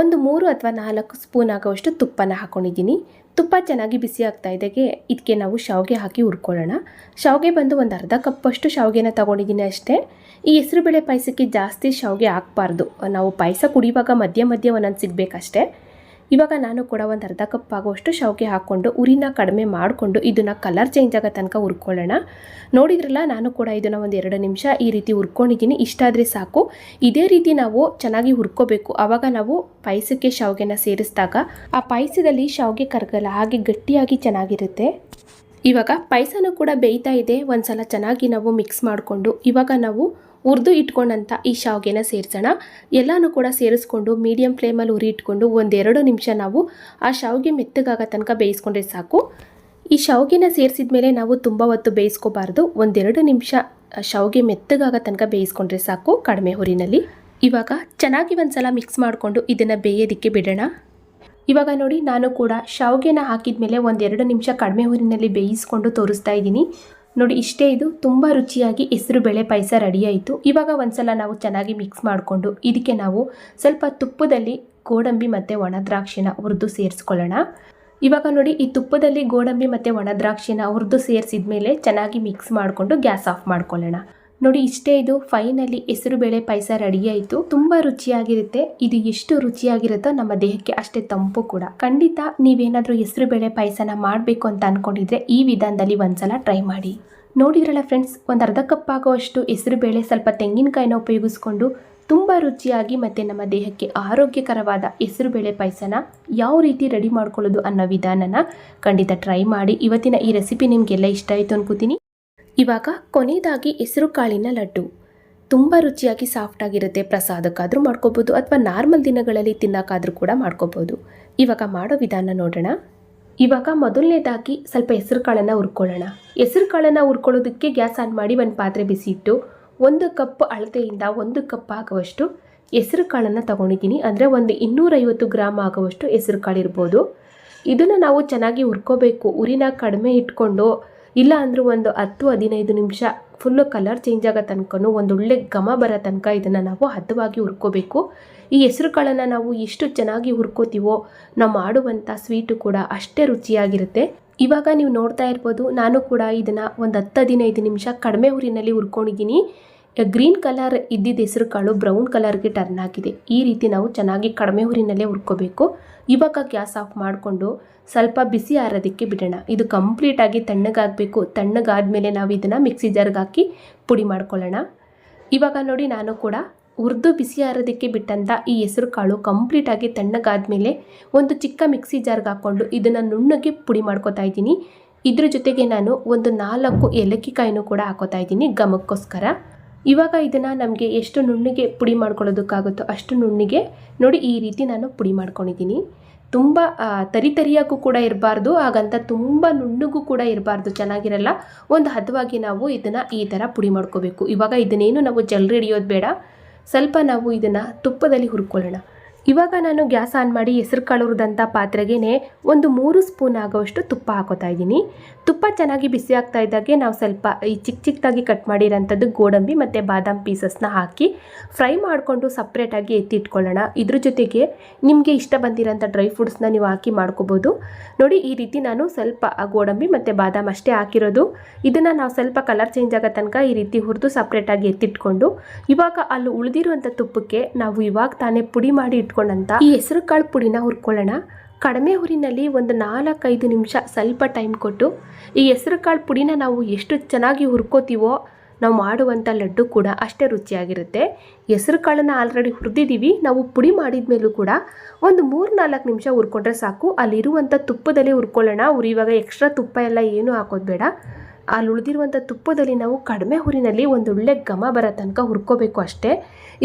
A: ಒಂದು ಮೂರು ಅಥವಾ ನಾಲ್ಕು ಸ್ಪೂನ್ ಆಗೋವಷ್ಟು ತುಪ್ಪನ ಹಾಕ್ಕೊಂಡಿದ್ದೀನಿ ತುಪ್ಪ ಚೆನ್ನಾಗಿ ಬಿಸಿ ಆಗ್ತಾ ಇದ್ದಾಗೆ ಇದಕ್ಕೆ ನಾವು ಶಾವಿಗೆ ಹಾಕಿ ಹುರ್ಕೊಳ್ಳೋಣ. ಶಾವಿಗೆ ಬಂದು ಒಂದು ಅರ್ಧ ಕಪ್ಪಷ್ಟು ಶಾವಿಗೆನ ತೊಗೊಂಡಿದ್ದೀನಿ ಅಷ್ಟೇ. ಈ ಹೆಸರುಬೇಳೆ ಪಾಯಸಕ್ಕೆ ಜಾಸ್ತಿ ಶಾವಿಗೆ ಹಾಕ್ಬಾರ್ದು. ನಾವು ಪಾಯಸ ಕುಡಿಯುವಾಗ ಮಧ್ಯ ಮಧ್ಯ ಒಂದೊಂದು ಸಿಗಬೇಕಷ್ಟೇ. ಇವಾಗ ನಾನು ಕೂಡ ಒಂದು ಅರ್ಧ ಕಪ್ ಆಗುವಷ್ಟು ಶಾವಿಗೆ ಹಾಕ್ಕೊಂಡು ಉರಿನ ಕಡಿಮೆ ಮಾಡಿಕೊಂಡು ಇದನ್ನು ಕಲರ್ ಚೇಂಜ್ ಆಗೋ ತನಕ ಹುರ್ಕೊಳ್ಳೋಣ. ನೋಡಿದ್ರಲ್ಲ, ನಾನು ಕೂಡ ಇದನ್ನು ಒಂದು ಎರಡು ನಿಮಿಷ ಈ ರೀತಿ ಹುರ್ಕೊಂಡಿದ್ದೀನಿ. ಇಷ್ಟಾದರೆ ಸಾಕು. ಇದೇ ರೀತಿ ನಾವು ಚೆನ್ನಾಗಿ ಹುರ್ಕೋಬೇಕು. ಆವಾಗ ನಾವು ಪಾಯಸಕ್ಕೆ ಶಾವಿಗೆನ ಸೇರಿಸಿದಾಗ ಆ ಪಾಯಸದಲ್ಲಿ ಶಾವಿಗೆ ಕರಗಲ್ಲ, ಹಾಗೆ ಗಟ್ಟಿಯಾಗಿ ಚೆನ್ನಾಗಿರುತ್ತೆ. ಇವಾಗ ಪಾಯಸನೂ ಕೂಡ ಬೇಯ್ತಾ ಇದೆ. ಒಂದು ಸಲ ಚೆನ್ನಾಗಿ ನಾವು ಮಿಕ್ಸ್ ಮಾಡಿಕೊಂಡು ಇವಾಗ ನಾವು ಹುರಿದು ಇಟ್ಕೊಂಡಂಥ ಈ ಶಾವಿಗೆನ ಸೇರಿಸೋಣ. ಎಲ್ಲನೂ ಕೂಡ ಸೇರಿಸ್ಕೊಂಡು ಮೀಡಿಯಮ್ ಫ್ಲೇಮಲ್ಲಿ ಉರಿ ಇಟ್ಕೊಂಡು ಒಂದೆರಡು ನಿಮಿಷ ನಾವು ಆ ಶಾವಿಗೆ ಮೆತ್ತಗಾಗೋ ತನಕ ಬೇಯಿಸ್ಕೊಂಡ್ರೆ ಸಾಕು. ಈ ಶಾವಿಗೆನ ಸೇರಿಸಿದ ಮೇಲೆ ನಾವು ತುಂಬ ಹೊತ್ತು ಬೇಯಿಸ್ಕೋಬಾರ್ದು. ಒಂದೆರಡು ನಿಮಿಷ ಶಾವಿಗೆ ಮೆತ್ತಗಾಗೋ ತನಕ ಬೇಯಿಸ್ಕೊಂಡ್ರೆ ಸಾಕು ಕಡಿಮೆ ಹುರಿನಲ್ಲಿ. ಇವಾಗ ಚೆನ್ನಾಗಿ ಒಂದ್ಸಲ ಮಿಕ್ಸ್ ಮಾಡಿಕೊಂಡು ಇದನ್ನು ಬೇಯೋದಕ್ಕೆ ಬಿಡೋಣ. ಇವಾಗ ನೋಡಿ ನಾನು ಕೂಡ ಶಾವಿಗೆನ ಹಾಕಿದ ಮೇಲೆ ಒಂದೆರಡು ನಿಮಿಷ ಕಡಿಮೆ ಹುರಿನಲ್ಲಿ ಬೇಯಿಸ್ಕೊಂಡು ತೋರಿಸ್ತಾ ಇದ್ದೀನಿ. ನೋಡಿ, ಇಷ್ಟೇ ಇದು. ತುಂಬ ರುಚಿಯಾಗಿ ಹೆಸರು ಬೇಳೆ ಪಾಯಸ ರೆಡಿ ಆಯಿತು. ಇವಾಗ ಒಂದ್ಸಲ ನಾವು ಚೆನ್ನಾಗಿ ಮಿಕ್ಸ್ ಮಾಡಿಕೊಂಡು, ಇದಕ್ಕೆ ನಾವು ಸ್ವಲ್ಪ ತುಪ್ಪದಲ್ಲಿ ಗೋಡಂಬಿ ಮತ್ತು ಒಣ ದ್ರಾಕ್ಷಿನ ಹುರಿದು ಸೇರಿಸ್ಕೊಳ್ಳೋಣ. ಇವಾಗ ನೋಡಿ, ಈ ತುಪ್ಪದಲ್ಲಿ ಗೋಡಂಬಿ ಮತ್ತು ಒಣ ದ್ರಾಕ್ಷಿನ ಹುರಿದು ಸೇರಿಸಿದ ಮೇಲೆ ಚೆನ್ನಾಗಿ ಮಿಕ್ಸ್ ಮಾಡಿಕೊಂಡು ಗ್ಯಾಸ್ ಆಫ್ ಮಾಡ್ಕೊಳ್ಳೋಣ. ನೋಡಿ, ಇಷ್ಟೇ ಇದು. ಫೈನಲಿ ಹೆಸರುಬೇಳೆ ಪಾಯಸ ರೆಡಿ ಆಯಿತು. ತುಂಬ ರುಚಿಯಾಗಿರುತ್ತೆ. ಇದು ಎಷ್ಟು ರುಚಿಯಾಗಿರುತ್ತೋ ನಮ್ಮ ದೇಹಕ್ಕೆ ಅಷ್ಟೇ ತಂಪು ಕೂಡ. ಖಂಡಿತ ನೀವೇನಾದರೂ ಹೆಸರುಬೇಳೆ ಪಾಯಸನ ಮಾಡಬೇಕು ಅಂತ ಅಂದ್ಕೊಂಡಿದ್ರೆ ಈ ವಿಧಾನದಲ್ಲಿ ಒಂದ್ಸಲ ಟ್ರೈ ಮಾಡಿ. ನೋಡಿದ್ರಲ್ಲ ಫ್ರೆಂಡ್ಸ್ ಒಂದು ಅರ್ಧ ಕಪ್ ಆಗುವಷ್ಟು ಹೆಸರುಬೇಳೆ ಸ್ವಲ್ಪ ತೆಂಗಿನಕಾಯಿನ ಉಪಯೋಗಿಸ್ಕೊಂಡು ತುಂಬ ರುಚಿಯಾಗಿ ಮತ್ತು ನಮ್ಮ ದೇಹಕ್ಕೆ ಆರೋಗ್ಯಕರವಾದ ಹೆಸರುಬೇಳೆ ಪಾಯಸನ ಯಾವ ರೀತಿ ರೆಡಿ ಮಾಡ್ಕೊಳ್ಳೋದು ಅನ್ನೋ ವಿಧಾನನ ಖಂಡಿತ ಟ್ರೈ ಮಾಡಿ. ಇವತ್ತಿನ ಈ ರೆಸಿಪಿ ನಿಮಗೆಲ್ಲ ಇಷ್ಟ ಆಯಿತು ಅನ್ಕೋತೀನಿ. ಇವಾಗ ಕೊನೆಯದಾಗಿ ಹೆಸರು ಕಾಳಿನ ಲಡ್ಡು. ತುಂಬ ರುಚಿಯಾಗಿ ಸಾಫ್ಟಾಗಿರುತ್ತೆ ಪ್ರಸಾದಕ್ಕಾದರೂ ಮಾಡ್ಕೋಬೋದು ಅಥವಾ ನಾರ್ಮಲ್ ದಿನಗಳಲ್ಲಿ ತಿನ್ನೋಕ್ಕಾದರೂ ಕೂಡ ಮಾಡ್ಕೋಬೋದು. ಇವಾಗ ಮಾಡೋ ವಿಧಾನ ನೋಡೋಣ. ಇವಾಗ ಮೊದಲನೇದಾಗಿ ಸ್ವಲ್ಪ ಹೆಸರು ಕಾಳನ್ನು ಹುರ್ಕೊಳ್ಳೋಣ. ಹೆಸರು ಕಾಳನ್ನು ಹುರ್ಕೊಳ್ಳೋದಕ್ಕೆ ಗ್ಯಾಸ್ ಆನ್ ಮಾಡಿ ಒಂದು ಪಾತ್ರೆ ಬಿಸಿ ಇಟ್ಟು, ಒಂದು ಕಪ್ ಅಳತೆಯಿಂದ ಒಂದು ಕಪ್ ಆಗುವಷ್ಟು ಹೆಸರು ಕಾಳನ್ನು ತಗೊಂಡಿದ್ದೀನಿ. ಅಂದರೆ ಒಂದು ಇನ್ನೂರೈವತ್ತು ಗ್ರಾಮ್ ಆಗುವಷ್ಟು ಹೆಸರು ಕಾಳು ಇರ್ಬೋದು ಇದನ್ನು ನಾವು ಚೆನ್ನಾಗಿ ಹುರ್ಕೋಬೇಕು. ಉರಿನ ಕಡಿಮೆ ಇಟ್ಕೊಂಡು ಇಲ್ಲ ಅಂದರೂ ಒಂದು ಹತ್ತು ಹದಿನೈದು ನಿಮಿಷ ಫುಲ್ಲು ಕಲರ್ ಚೇಂಜ್ ಆಗೋ ತನಕನೂ ಒಂದು ಒಳ್ಳೆ ಘಮ ಬರೋ ತನಕ ಇದನ್ನು ನಾವು ಹದವಾಗಿ ಹುರ್ಕೋಬೇಕು. ಈ ಹೆಸರು ಕಾಳನ್ನು ನಾವು ಎಷ್ಟು ಚೆನ್ನಾಗಿ ಹುರ್ಕೋತೀವೋ, ನಾವು ಮಾಡುವಂಥ ಸ್ವೀಟು ಕೂಡ ಅಷ್ಟೇ ರುಚಿಯಾಗಿರುತ್ತೆ. ಇವಾಗ ನೀವು ನೋಡ್ತಾ ಇರ್ಬೋದು, ನಾನು ಕೂಡ ಇದನ್ನು ಒಂದು ಹತ್ತು ಹದಿನೈದು ನಿಮಿಷ ಕಡಿಮೆ ಊರಿನಲ್ಲಿ ಹುರ್ಕೊಂಡಿದ್ದೀನಿ. ಗ್ರೀನ್ ಕಲರ್ ಇದ್ದಿದ್ದ ಹೆಸರು ಕಾಳು ಬ್ರೌನ್ ಕಲರ್ಗೆ ಟರ್ನ್ ಆಗಿದೆ. ಈ ರೀತಿ ನಾವು ಚೆನ್ನಾಗಿ ಕಡಿಮೆ ಊರಿನಲ್ಲೇ ಹುರ್ಕೋಬೇಕು. ಇವಾಗ ಗ್ಯಾಸ್ ಆಫ್ ಮಾಡಿಕೊಂಡು ಸ್ವಲ್ಪ ಬಿಸಿ ಆರೋದಕ್ಕೆ ಬಿಡೋಣ. ಇದು ಕಂಪ್ಲೀಟಾಗಿ ತಣ್ಣಗಾಗಬೇಕು. ತಣ್ಣಗಾದ್ಮೇಲೆ ನಾವು ಇದನ್ನು ಮಿಕ್ಸಿ ಜಾರ್ಗೆ ಹಾಕಿ ಪುಡಿ ಮಾಡ್ಕೊಳ್ಳೋಣ. ಇವಾಗ ನೋಡಿ ನಾನು ಕೂಡ ಹುರಿದು ಬಿಸಿ ಆರೋದಕ್ಕೆ ಬಿಟ್ಟಂಥ ಈ ಹೆಸರು ಕಾಳು ಕಂಪ್ಲೀಟಾಗಿ ತಣ್ಣಗಾದ್ಮೇಲೆ ಒಂದು ಚಿಕ್ಕ ಮಿಕ್ಸಿ ಜಾರ್ಗೆ ಹಾಕ್ಕೊಂಡು ಇದನ್ನು ನುಣ್ಣಗೆ ಪುಡಿ ಮಾಡ್ಕೋತಾ ಇದ್ದೀನಿ. ಇದ್ರ ಜೊತೆಗೆ ನಾನು ಒಂದು ನಾಲ್ಕು ಏಲಕ್ಕಿ ಕಾಯಿನೂ ಕೂಡ ಹಾಕೋತಾ ಇದ್ದೀನಿ. ಘಮಕ್ಕೋಸ್ಕರ ಇವಾಗ ಇದನ್ನು ನಮಗೆ ಎಷ್ಟು ನುಣ್ಣಿಗೆ ಪುಡಿ ಮಾಡ್ಕೊಳ್ಳೋದಕ್ಕಾಗುತ್ತೋ ಅಷ್ಟು ನುಣ್ಣಿಗೆ ನೋಡಿ ಈ ರೀತಿ ನಾನು ಪುಡಿ ಮಾಡ್ಕೊಂಡಿದ್ದೀನಿ. ತುಂಬ ತರಿತರಿಯಾಗೂ ತರಿ ತರಿಯಾಗೂ ಕೂಡ ಇರಬಾರ್ದು, ಹಾಗಂತ ತುಂಬ ನುಣ್ಣಗೂ ಕೂಡ ಇರಬಾರ್ದು, ಚೆನ್ನಾಗಿರಲ್ಲ. ಒಂದು ಹದವಾಗಿ ನಾವು ಇದನ್ನು ಈ ಥರ ಪುಡಿ ಮಾಡ್ಕೋಬೇಕು. ಇವಾಗ ಇದನ್ನೇನು ನಾವು ಜಲ್ರಿ ಹಿಡಿಯೋದು ಬೇಡ. ಸ್ವಲ್ಪ ನಾವು ಇದನ್ನು ತುಪ್ಪದಲ್ಲಿ ಹುರ್ಕೊಳ್ಳೋಣ. ಇವಾಗ ನಾನು ಗ್ಯಾಸ್ ಆನ್ ಮಾಡಿ ಹೆಸರು ಕಾಳು ಹುರಿದಂಥ ಪಾತ್ರೆಗೆ ಒಂದು ಮೂರು ಸ್ಪೂನ್ ಆಗೋವಷ್ಟು ತುಪ್ಪ ಹಾಕೋತಾ ಇದ್ದೀನಿ. ತುಪ್ಪ ಚೆನ್ನಾಗಿ ಬಿಸಿ ಆಗ್ತಾ ಇದ್ದಾಗೆ ನಾವು ಸ್ವಲ್ಪ ಈ ಚಿಕ್ಕ ಚಿಕ್ಕದಾಗಿ ಕಟ್ ಮಾಡಿರೋಂಥದ್ದು ಗೋಡಂಬಿ ಮತ್ತು ಬಾದಾಮ್ ಪೀಸಸ್ನ ಹಾಕಿ ಫ್ರೈ ಮಾಡಿಕೊಂಡು ಸಪ್ರೇಟಾಗಿ ಎತ್ತಿಟ್ಕೊಳ್ಳೋಣ. ಇದ್ರ ಜೊತೆಗೆ ನಿಮಗೆ ಇಷ್ಟ ಬಂದಿರೋಂಥ ಡ್ರೈ ಫ್ರೂಟ್ಸ್ನ ನೀವು ಹಾಕಿ ಮಾಡ್ಕೋಬೋದು. ನೋಡಿ, ಈ ರೀತಿ ನಾನು ಸ್ವಲ್ಪ ಗೋಡಂಬಿ ಮತ್ತು ಬಾದಾಮ್ ಅಷ್ಟೇ ಹಾಕಿರೋದು. ಇದನ್ನು ನಾವು ಸ್ವಲ್ಪ ಕಲರ್ ಚೇಂಜ್ ಆಗೋ ತನಕ ಈ ರೀತಿ ಹುರಿದು ಸಪ್ರೇಟಾಗಿ ಎತ್ತಿಟ್ಕೊಂಡು ಇವಾಗ ಅಲ್ಲಿ ಉಳಿದಿರುವಂಥ ತುಪ್ಪಕ್ಕೆ ನಾವು ಇವಾಗ ತಾನೇ ಪುಡಿ ಮಾಡಿ ಇಟ್ಕೊಂಡಂಥ ಈ ಹೆಸರು ಕಾಳು ಪುಡಿನ ಹುರ್ಕೊಳ್ಳೋಣ. ಕಡಿಮೆ ಹುರಿನಲ್ಲಿ ಒಂದು ನಾಲ್ಕೈದು ನಿಮಿಷ ಸ್ವಲ್ಪ ಟೈಮ್ ಕೊಟ್ಟು ಈ ಹೆಸರು ಕಾಳು ಪುಡಿನ ನಾವು ಎಷ್ಟು ಚೆನ್ನಾಗಿ ಹುರ್ಕೋತೀವೋ ನಾವು ಮಾಡುವಂಥ ಲಡ್ಡು ಕೂಡ ಅಷ್ಟೇ ರುಚಿಯಾಗಿರುತ್ತೆ. ಹೆಸರು ಕಾಳನ್ನು ಆಲ್ರೆಡಿ ಹುರಿದಿದ್ದೀವಿ ನಾವು ಪುಡಿ ಮಾಡಿದ ಮೇಲೂ ಕೂಡ ಒಂದು ಮೂರು ನಾಲ್ಕು ನಿಮಿಷ ಹುರ್ಕೊಂಡ್ರೆ ಸಾಕು. ಅಲ್ಲಿರುವಂಥ ತುಪ್ಪದಲ್ಲಿ ಹುರ್ಕೊಳ್ಳೋಣ. ಹುರಿಯುವಾಗ ಎಕ್ಸ್ಟ್ರಾ ತುಪ್ಪ ಎಲ್ಲ ಏನು ಹಾಕೋದು ಬೇಡ. ಅಲ್ಲಿ ಉಳಿದಿರುವಂಥ ತುಪ್ಪದಲ್ಲಿ ನಾವು ಕಡಿಮೆ ಹುರಿನಲ್ಲಿ ಒಂದು ಒಳ್ಳೆ ಘಮ ಬರೋ ತನಕ ಹುರ್ಕೋಬೇಕು ಅಷ್ಟೇ.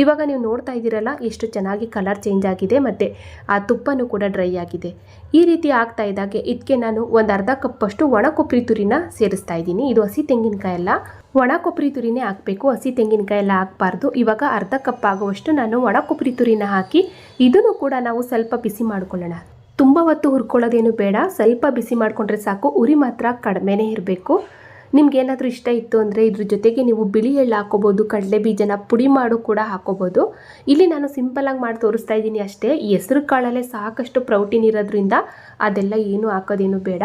A: ಇವಾಗ ನೀವು ನೋಡ್ತಾ ಇದ್ದೀರಲ್ಲ, ಎಷ್ಟು ಚೆನ್ನಾಗಿ ಕಲರ್ ಚೇಂಜ್ ಆಗಿದೆ ಮತ್ತು ಆ ತುಪ್ಪನೂ ಕೂಡ ಡ್ರೈ ಆಗಿದೆ. ಈ ರೀತಿ ಆಗ್ತಾ ಇದ್ದಾಗೆ ಇದಕ್ಕೆ ನಾನು ಒಂದು ಅರ್ಧ ಕಪ್ಪಷ್ಟು ಒಣ ಕೊಬ್ಬರಿ ತುರಿನ ಸೇರಿಸ್ತಾ ಇದ್ದೀನಿ. ಇದು ಹಸಿ ತೆಂಗಿನಕಾಯಿ ಎಲ್ಲ ಒಣ ಕೊಬ್ಬರಿ ತುರಿನೇ ಹಾಕಬೇಕು. ಹಸಿ ತೆಂಗಿನಕಾಯಿ ಎಲ್ಲ ಹಾಕಬಾರ್ದು. ಇವಾಗ ಅರ್ಧ ಕಪ್ ಆಗುವಷ್ಟು ನಾನು ಒಣ ಕೊಬ್ಬರಿ ತುರಿನ ಹಾಕಿ ಇದನ್ನು ಕೂಡ ನಾವು ಸ್ವಲ್ಪ ಬಿಸಿ ಮಾಡ್ಕೊಳ್ಳೋಣ. ತುಂಬ ಹೊತ್ತು ಹುರ್ಕೊಳ್ಳೋದೇನು ಬೇಡ. ಸ್ವಲ್ಪ ಬಿಸಿ ಮಾಡಿಕೊಂಡ್ರೆ ಸಾಕು. ಉರಿ ಮಾತ್ರ ಕಡಿಮೆನೇ ಇರಬೇಕು. ನಿಮ್ಗೆ ಏನಾದರೂ ಇಷ್ಟ ಇತ್ತು ಅಂದರೆ ಇದ್ರ ಜೊತೆಗೆ ನೀವು ಬಿಳಿ ಎಳ್ಳು ಹಾಕೋಬೋದು, ಕಡಲೆ ಬೀಜನ ಪುಡಿ ಮಾಡು ಕೂಡ ಹಾಕೋಬೋದು. ಇಲ್ಲಿ ನಾನು ಸಿಂಪಲಾಗಿ ಮಾಡಿ ತೋರಿಸ್ತಾ ಇದ್ದೀನಿ ಅಷ್ಟೇ. ಹೆಸರು ಕಾಳಲ್ಲೇ ಸಾಕಷ್ಟು ಪ್ರೋಟೀನ್ ಇರೋದ್ರಿಂದ ಅದೆಲ್ಲ ಏನು ಹಾಕೋದೇನು ಬೇಡ.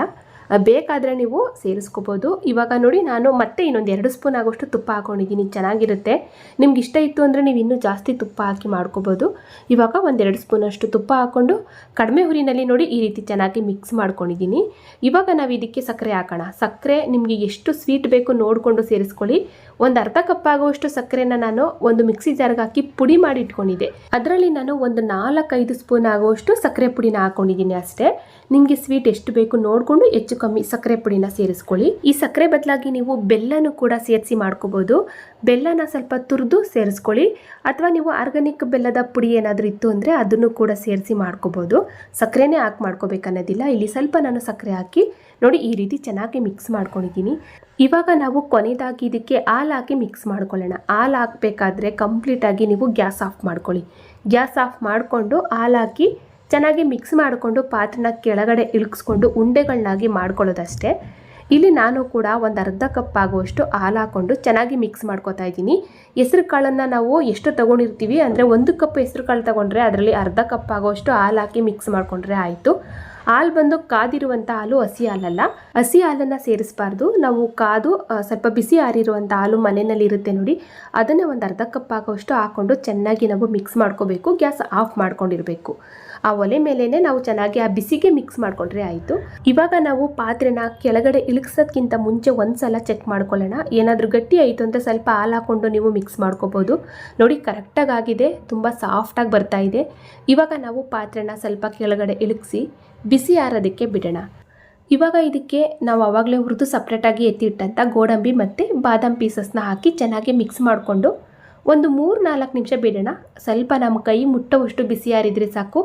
A: ಬೇಕಾದರೆ ನೀವು ಸೇರಿಸ್ಕೋಬೋದು. ಇವಾಗ ನೋಡಿ ನಾನು ಮತ್ತೆ ಇನ್ನೊಂದು ಎರಡು ಸ್ಪೂನ್ ಆಗೋಷ್ಟು ತುಪ್ಪ ಹಾಕೊಂಡಿದ್ದೀನಿ. ಚೆನ್ನಾಗಿರುತ್ತೆ. ನಿಮ್ಗೆ ಇಷ್ಟ ಇತ್ತು ಅಂದರೆ ನೀವು ಇನ್ನೂ ಜಾಸ್ತಿ ತುಪ್ಪ ಹಾಕಿ ಮಾಡ್ಕೋಬೋದು. ಇವಾಗ ಒಂದೆರಡು ಸ್ಪೂನ್ ಅಷ್ಟು ತುಪ್ಪ ಹಾಕ್ಕೊಂಡು ಕಡಿಮೆ ಹುರಿನಲ್ಲಿ ನೋಡಿ ಈ ರೀತಿ ಚೆನ್ನಾಗಿ ಮಿಕ್ಸ್ ಮಾಡ್ಕೊಂಡಿದ್ದೀನಿ. ಇವಾಗ ನಾವು ಇದಕ್ಕೆ ಸಕ್ಕರೆ ಹಾಕೋಣ. ಸಕ್ಕರೆ ನಿಮಗೆ ಎಷ್ಟು ಸ್ವೀಟ್ ಬೇಕು ನೋಡಿಕೊಂಡು ಸೇರಿಸ್ಕೊಳ್ಳಿ. ಒಂದು ಅರ್ಧ ಕಪ್ ಆಗುವಷ್ಟು ಸಕ್ಕರೆನ ನಾನು ಒಂದು ಮಿಕ್ಸಿ ಜಾರ್ಗೆ ಹಾಕಿ ಪುಡಿ ಮಾಡಿ ಇಟ್ಕೊಂಡಿದ್ದೆ. ಅದರಲ್ಲಿ ನಾನು ಒಂದು ನಾಲ್ಕೈದು ಸ್ಪೂನ್ ಆಗುವಷ್ಟು ಸಕ್ಕರೆ ಪುಡಿನ ಹಾಕೊಂಡಿದ್ದೀನಿ ಅಷ್ಟೇ. ನಿಮಗೆ ಸ್ವೀಟ್ ಎಷ್ಟು ಬೇಕು ನೋಡಿಕೊಂಡು ಹೆಚ್ಚು ಕಮ್ಮಿ ಸಕ್ಕರೆ ಪುಡಿನ ಸೇರಿಸ್ಕೊಳ್ಳಿ. ಈ ಸಕ್ಕರೆ ಬದಲಾಗಿ ನೀವು ಬೆಲ್ಲನೂ ಕೂಡ ಸೇರಿಸಿ ಮಾಡ್ಕೋಬೋದು. ಬೆಲ್ಲನ ಸ್ವಲ್ಪ ತುರಿದು ಸೇರಿಸ್ಕೊಳ್ಳಿ. ಅಥವಾ ನೀವು ಆರ್ಗಾನಿಕ್ ಬೆಲ್ಲದ ಪುಡಿ ಏನಾದರೂ ಇತ್ತು ಅಂದರೆ ಅದನ್ನು ಕೂಡ ಸೇರಿಸಿ ಮಾಡ್ಕೋಬೋದು. ಸಕ್ಕರೆನೇ ಹಾಕಿ ಮಾಡ್ಕೋಬೇಕನ್ನೋದಿಲ್ಲ. ಇಲ್ಲಿ ಸ್ವಲ್ಪ ನಾನು ಸಕ್ಕರೆ ಹಾಕಿ ನೋಡಿ, ಈ ರೀತಿ ಚೆನ್ನಾಗಿ ಮಿಕ್ಸ್ ಮಾಡ್ಕೊಂಡಿದ್ದೀನಿ. ಇವಾಗ ನಾವು ಕೊನೆಯದಾಗಿ ಇದಕ್ಕೆ ಹಾಲು ಹಾಕಿ ಮಿಕ್ಸ್ ಮಾಡ್ಕೊಳ್ಳೋಣ. ಹಾಲು ಹಾಕಬೇಕಾದ್ರೆ ಕಂಪ್ಲೀಟಾಗಿ ನೀವು ಗ್ಯಾಸ್ ಆಫ್ ಮಾಡ್ಕೊಳ್ಳಿ. ಗ್ಯಾಸ್ ಆಫ್ ಮಾಡಿಕೊಂಡು ಹಾಲು ಹಾಕಿ ಚೆನ್ನಾಗಿ ಮಿಕ್ಸ್ ಮಾಡಿಕೊಂಡು ಪಾತ್ರನ ಕೆಳಗಡೆ ಇಳಿಸ್ಕೊಂಡು ಉಂಡೆಗಳನ್ನಾಗಿ ಮಾಡ್ಕೊಳ್ಳೋದಷ್ಟೇ. ಇಲ್ಲಿ ನಾನು ಕೂಡ ಒಂದು ಅರ್ಧ ಕಪ್ ಆಗುವಷ್ಟು ಹಾಲು ಹಾಕ್ಕೊಂಡು ಚೆನ್ನಾಗಿ ಮಿಕ್ಸ್ ಮಾಡ್ಕೊತಾ ಇದ್ದೀನಿ. ಹೆಸ್ರು ಕಾಳನ್ನು ನಾವು ಎಷ್ಟು ತೊಗೊಂಡಿರ್ತೀವಿ ಅಂದರೆ ಒಂದು ಕಪ್ ಹೆಸ್ರು ಕಾಳು ತೊಗೊಂಡ್ರೆ ಅದರಲ್ಲಿ ಅರ್ಧ ಕಪ್ ಆಗುವಷ್ಟು ಹಾಲು ಹಾಕಿ ಮಿಕ್ಸ್ ಮಾಡಿಕೊಂಡ್ರೆ ಆಯಿತು. ಹಾಲು ಬಂದು ಕಾದಿರುವಂಥ ಹಾಲು ಹಸಿ ಹಾಲಲ್ಲ. ಹಸಿ ಹಾಲನ್ನು ಸೇರಿಸಬಾರ್ದು. ನಾವು ಕಾದು ಸ್ವಲ್ಪ ಬಿಸಿ ಆರಿರುವಂಥ ಹಾಲು ಮನೆಯಲ್ಲಿ ಇರುತ್ತೆ ನೋಡಿ. ಅದನ್ನೇ ಒಂದು ಅರ್ಧ ಕಪ್ ಆಗೋಷ್ಟು ಹಾಕ್ಕೊಂಡು ಚೆನ್ನಾಗಿ ನಾವು ಮಿಕ್ಸ್ ಮಾಡ್ಕೋಬೇಕು. ಗ್ಯಾಸ್ ಆಫ್ ಮಾಡ್ಕೊಂಡಿರಬೇಕು. ಆ ಒಲೆ ಮೇಲೇ ನಾವು ಚೆನ್ನಾಗಿ ಆ ಬಿಸಿಗೆ ಮಿಕ್ಸ್ ಮಾಡ್ಕೊಂಡ್ರೆ ಆಯಿತು. ಇವಾಗ ನಾವು ಪಾತ್ರೆನ ಕೆಳಗಡೆ ಇಳಿಸೋದ್ಕಿಂತ ಮುಂಚೆ ಒಂದು ಸಲ ಚೆಕ್ ಮಾಡ್ಕೊಳ್ಳೋಣ. ಏನಾದರೂ ಗಟ್ಟಿ ಆಯಿತು ಅಂತ ಸ್ವಲ್ಪ ಹಾಲು ಹಾಕ್ಕೊಂಡು ನೀವು ಮಿಕ್ಸ್ ಮಾಡ್ಕೋಬೋದು. ನೋಡಿ ಕರೆಕ್ಟಾಗಿ ಆಗಿದೆ. ತುಂಬ ಸಾಫ್ಟಾಗಿ ಬರ್ತಾ ಇದೆ. ಇವಾಗ ನಾವು ಪಾತ್ರೆನ ಸ್ವಲ್ಪ ಕೆಳಗಡೆ ಇಳಿಸಿ ಬಿಸಿ ಆರೋದಕ್ಕೆ ಬಿಡೋಣ. ಇವಾಗ ಇದಕ್ಕೆ ನಾವು ಆವಾಗಲೇ ಹುರಿದು ಸಪ್ರೇಟಾಗಿ ಎತ್ತಿಟ್ಟಂಥ ಗೋಡಂಬಿ ಮತ್ತು ಬಾದಾಮ್ ಪೀಸಸ್ನ ಹಾಕಿ ಚೆನ್ನಾಗಿ ಮಿಕ್ಸ್ ಮಾಡಿಕೊಂಡು ಒಂದು ಮೂರು ನಾಲ್ಕು ನಿಮಿಷ ಬಿಡೋಣ. ಸ್ವಲ್ಪ ನಮ್ಮ ಕೈ ಮುಟ್ಟವಷ್ಟು ಬಿಸಿ ಆರಿದ್ರೆ ಸಾಕು.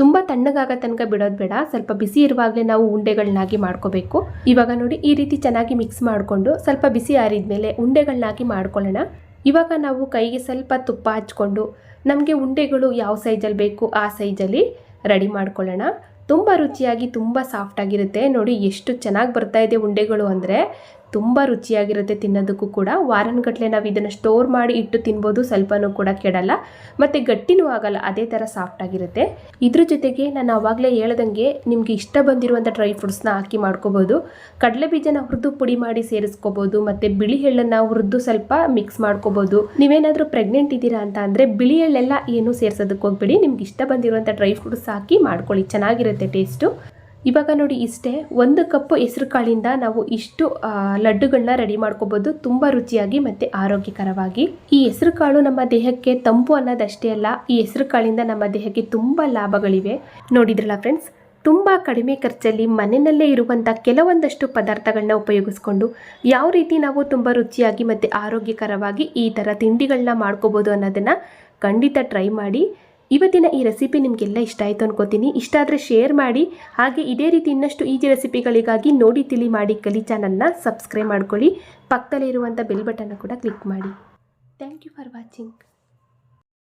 A: ತುಂಬ ತಣ್ಣಗಾಗೋ ತನಕ ಬಿಡೋದು ಬೇಡ. ಸ್ವಲ್ಪ ಬಿಸಿ ಇರುವಾಗಲೇ ನಾವು ಉಂಡೆಗಳನ್ನಾಗಿ ಮಾಡ್ಕೋಬೇಕು. ಇವಾಗ ನೋಡಿ ಈ ರೀತಿ ಚೆನ್ನಾಗಿ ಮಿಕ್ಸ್ ಮಾಡಿಕೊಂಡು ಸ್ವಲ್ಪ ಬಿಸಿ ಆರಿದ್ಮೇಲೆ ಉಂಡೆಗಳನ್ನಾಗಿ ಮಾಡ್ಕೊಳ್ಳೋಣ. ಇವಾಗ ನಾವು ಕೈಗೆ ಸ್ವಲ್ಪ ತುಪ್ಪ ಹಚ್ಕೊಂಡು ನಮಗೆ ಉಂಡೆಗಳು ಯಾವ ಸೈಜಲ್ಲಿ ಬೇಕು ಆ ಸೈಜಲ್ಲಿ ರೆಡಿ ಮಾಡ್ಕೊಳ್ಳೋಣ. ತುಂಬ ರುಚಿಯಾಗಿ ತುಂಬ ಸಾಫ್ಟಾಗಿರುತ್ತೆ ನೋಡಿ ಎಷ್ಟು ಚೆನ್ನಾಗಿ ಬರ್ತಾ ಇದೆ ಉಂಡೆಗಳು ಅಂದರೆ. ತುಂಬ ರುಚಿಯಾಗಿರುತ್ತೆ ತಿನ್ನೋದಕ್ಕೂ ಕೂಡ. ವಾರನ್ಗಟ್ಲೆ ನಾವು ಇದನ್ನು ಸ್ಟೋರ್ ಮಾಡಿ ಇಟ್ಟು ತಿನ್ಬೋದು, ಸ್ವಲ್ಪನೂ ಕೂಡ ಕೆಡಲ್ಲ. ಮತ್ತು ಗಟ್ಟಿನೂ ಆಗಲ್ಲ, ಅದೇ ಥರ ಸಾಫ್ಟಾಗಿರುತ್ತೆ ಇದ್ರ ಜೊತೆಗೆ ನಾನು ಆವಾಗಲೇ ಹೇಳ್ದಂಗೆ ನಿಮಗೆ ಇಷ್ಟ ಬಂದಿರುವಂಥ ಡ್ರೈ ಫ್ರೂಟ್ಸ್ನ ಹಾಕಿ ಮಾಡ್ಕೋಬೋದು. ಕಡಲೆ ಬೀಜನ ಹುರಿದು ಪುಡಿ ಮಾಡಿ ಸೇರಿಸ್ಕೋಬೋದು, ಮತ್ತು ಬಿಳಿ ಎಳ್ಳನ್ನು ಹುರಿದು ಸ್ವಲ್ಪ ಮಿಕ್ಸ್ ಮಾಡ್ಕೋಬೋದು. ನೀವೇನಾದರೂ ಪ್ರೆಗ್ನೆಂಟ್ ಇದ್ದೀರಾ ಅಂತ ಅಂದರೆ ಬಿಳಿ ಎಳ್ಳೆಲ್ಲ ಏನು ಸೇರ್ಸೋದಕ್ಕೆ ಹೋಗ್ಬೇಡಿ. ನಿಮ್ಗೆ ಇಷ್ಟ ಬಂದಿರುವಂಥ ಡ್ರೈ ಫ್ರೂಟ್ಸ್ ಹಾಕಿ ಮಾಡ್ಕೊಳ್ಳಿ. ಚೆನ್ನಾಗಿರುತ್ತೆ ಟೇಸ್ಟು ಇವಾಗ ನೋಡಿ ಇಷ್ಟೇ, ಒಂದು ಕಪ್ಪು ಹೆಸರು ಕಾಳಿಂದ ನಾವು ಇಷ್ಟು ಲಡ್ಡುಗಳನ್ನ ರೆಡಿ ಮಾಡ್ಕೋಬೋದು. ತುಂಬ ರುಚಿಯಾಗಿ ಮತ್ತು ಆರೋಗ್ಯಕರವಾಗಿ. ಈ ಹೆಸರು ಕಾಳು ನಮ್ಮ ದೇಹಕ್ಕೆ ತಂಪು ಅನ್ನೋದಷ್ಟೇ ಅಲ್ಲ, ಈ ಹೆಸರು ಕಾಳಿಂದ ನಮ್ಮ ದೇಹಕ್ಕೆ ತುಂಬ ಲಾಭಗಳಿವೆ. ನೋಡಿದ್ರಲ್ಲ ಫ್ರೆಂಡ್ಸ್ ತುಂಬ ಕಡಿಮೆ ಖರ್ಚಲ್ಲಿ ಮನೆಯಲ್ಲೇ ಇರುವಂಥ ಕೆಲವೊಂದಷ್ಟು ಪದಾರ್ಥಗಳನ್ನ ಉಪಯೋಗಿಸ್ಕೊಂಡು, ಯಾವ ರೀತಿ ನಾವು ತುಂಬ ರುಚಿಯಾಗಿ ಮತ್ತು ಆರೋಗ್ಯಕರವಾಗಿ ಈ ಥರ ತಿಂಡಿಗಳನ್ನ ಮಾಡ್ಕೋಬೋದು ಅನ್ನೋದನ್ನು ಖಂಡಿತ ಟ್ರೈ ಮಾಡಿ. ಇವತ್ತಿನ ಈ ರೆಸಿಪಿ ನಿಮಗೆಲ್ಲ ಇಷ್ಟ ಆಯಿತು ಅನ್ಕೋತೀನಿ. ಇಷ್ಟ ಆದರೆ ಶೇರ್ ಮಾಡಿ. ಹಾಗೆ ಇದೇ ರೀತಿ ಇನ್ನಷ್ಟು ಈಜಿ ರೆಸಿಪಿಗಳಿಗಾಗಿ ನೋಡಿ, ತಿಳಿ ಮಾಡಿ ಕಲಿ ಚಾನಲ್ನ ಸಬ್ಸ್ಕ್ರೈಬ್ ಮಾಡ್ಕೊಳ್ಳಿ. ಪಕ್ಕದಲ್ಲಿರುವಂಥ ಬೆಲ್ ಬಟನ್ನ ಕೂಡ ಕ್ಲಿಕ್ ಮಾಡಿ. Thank you for watching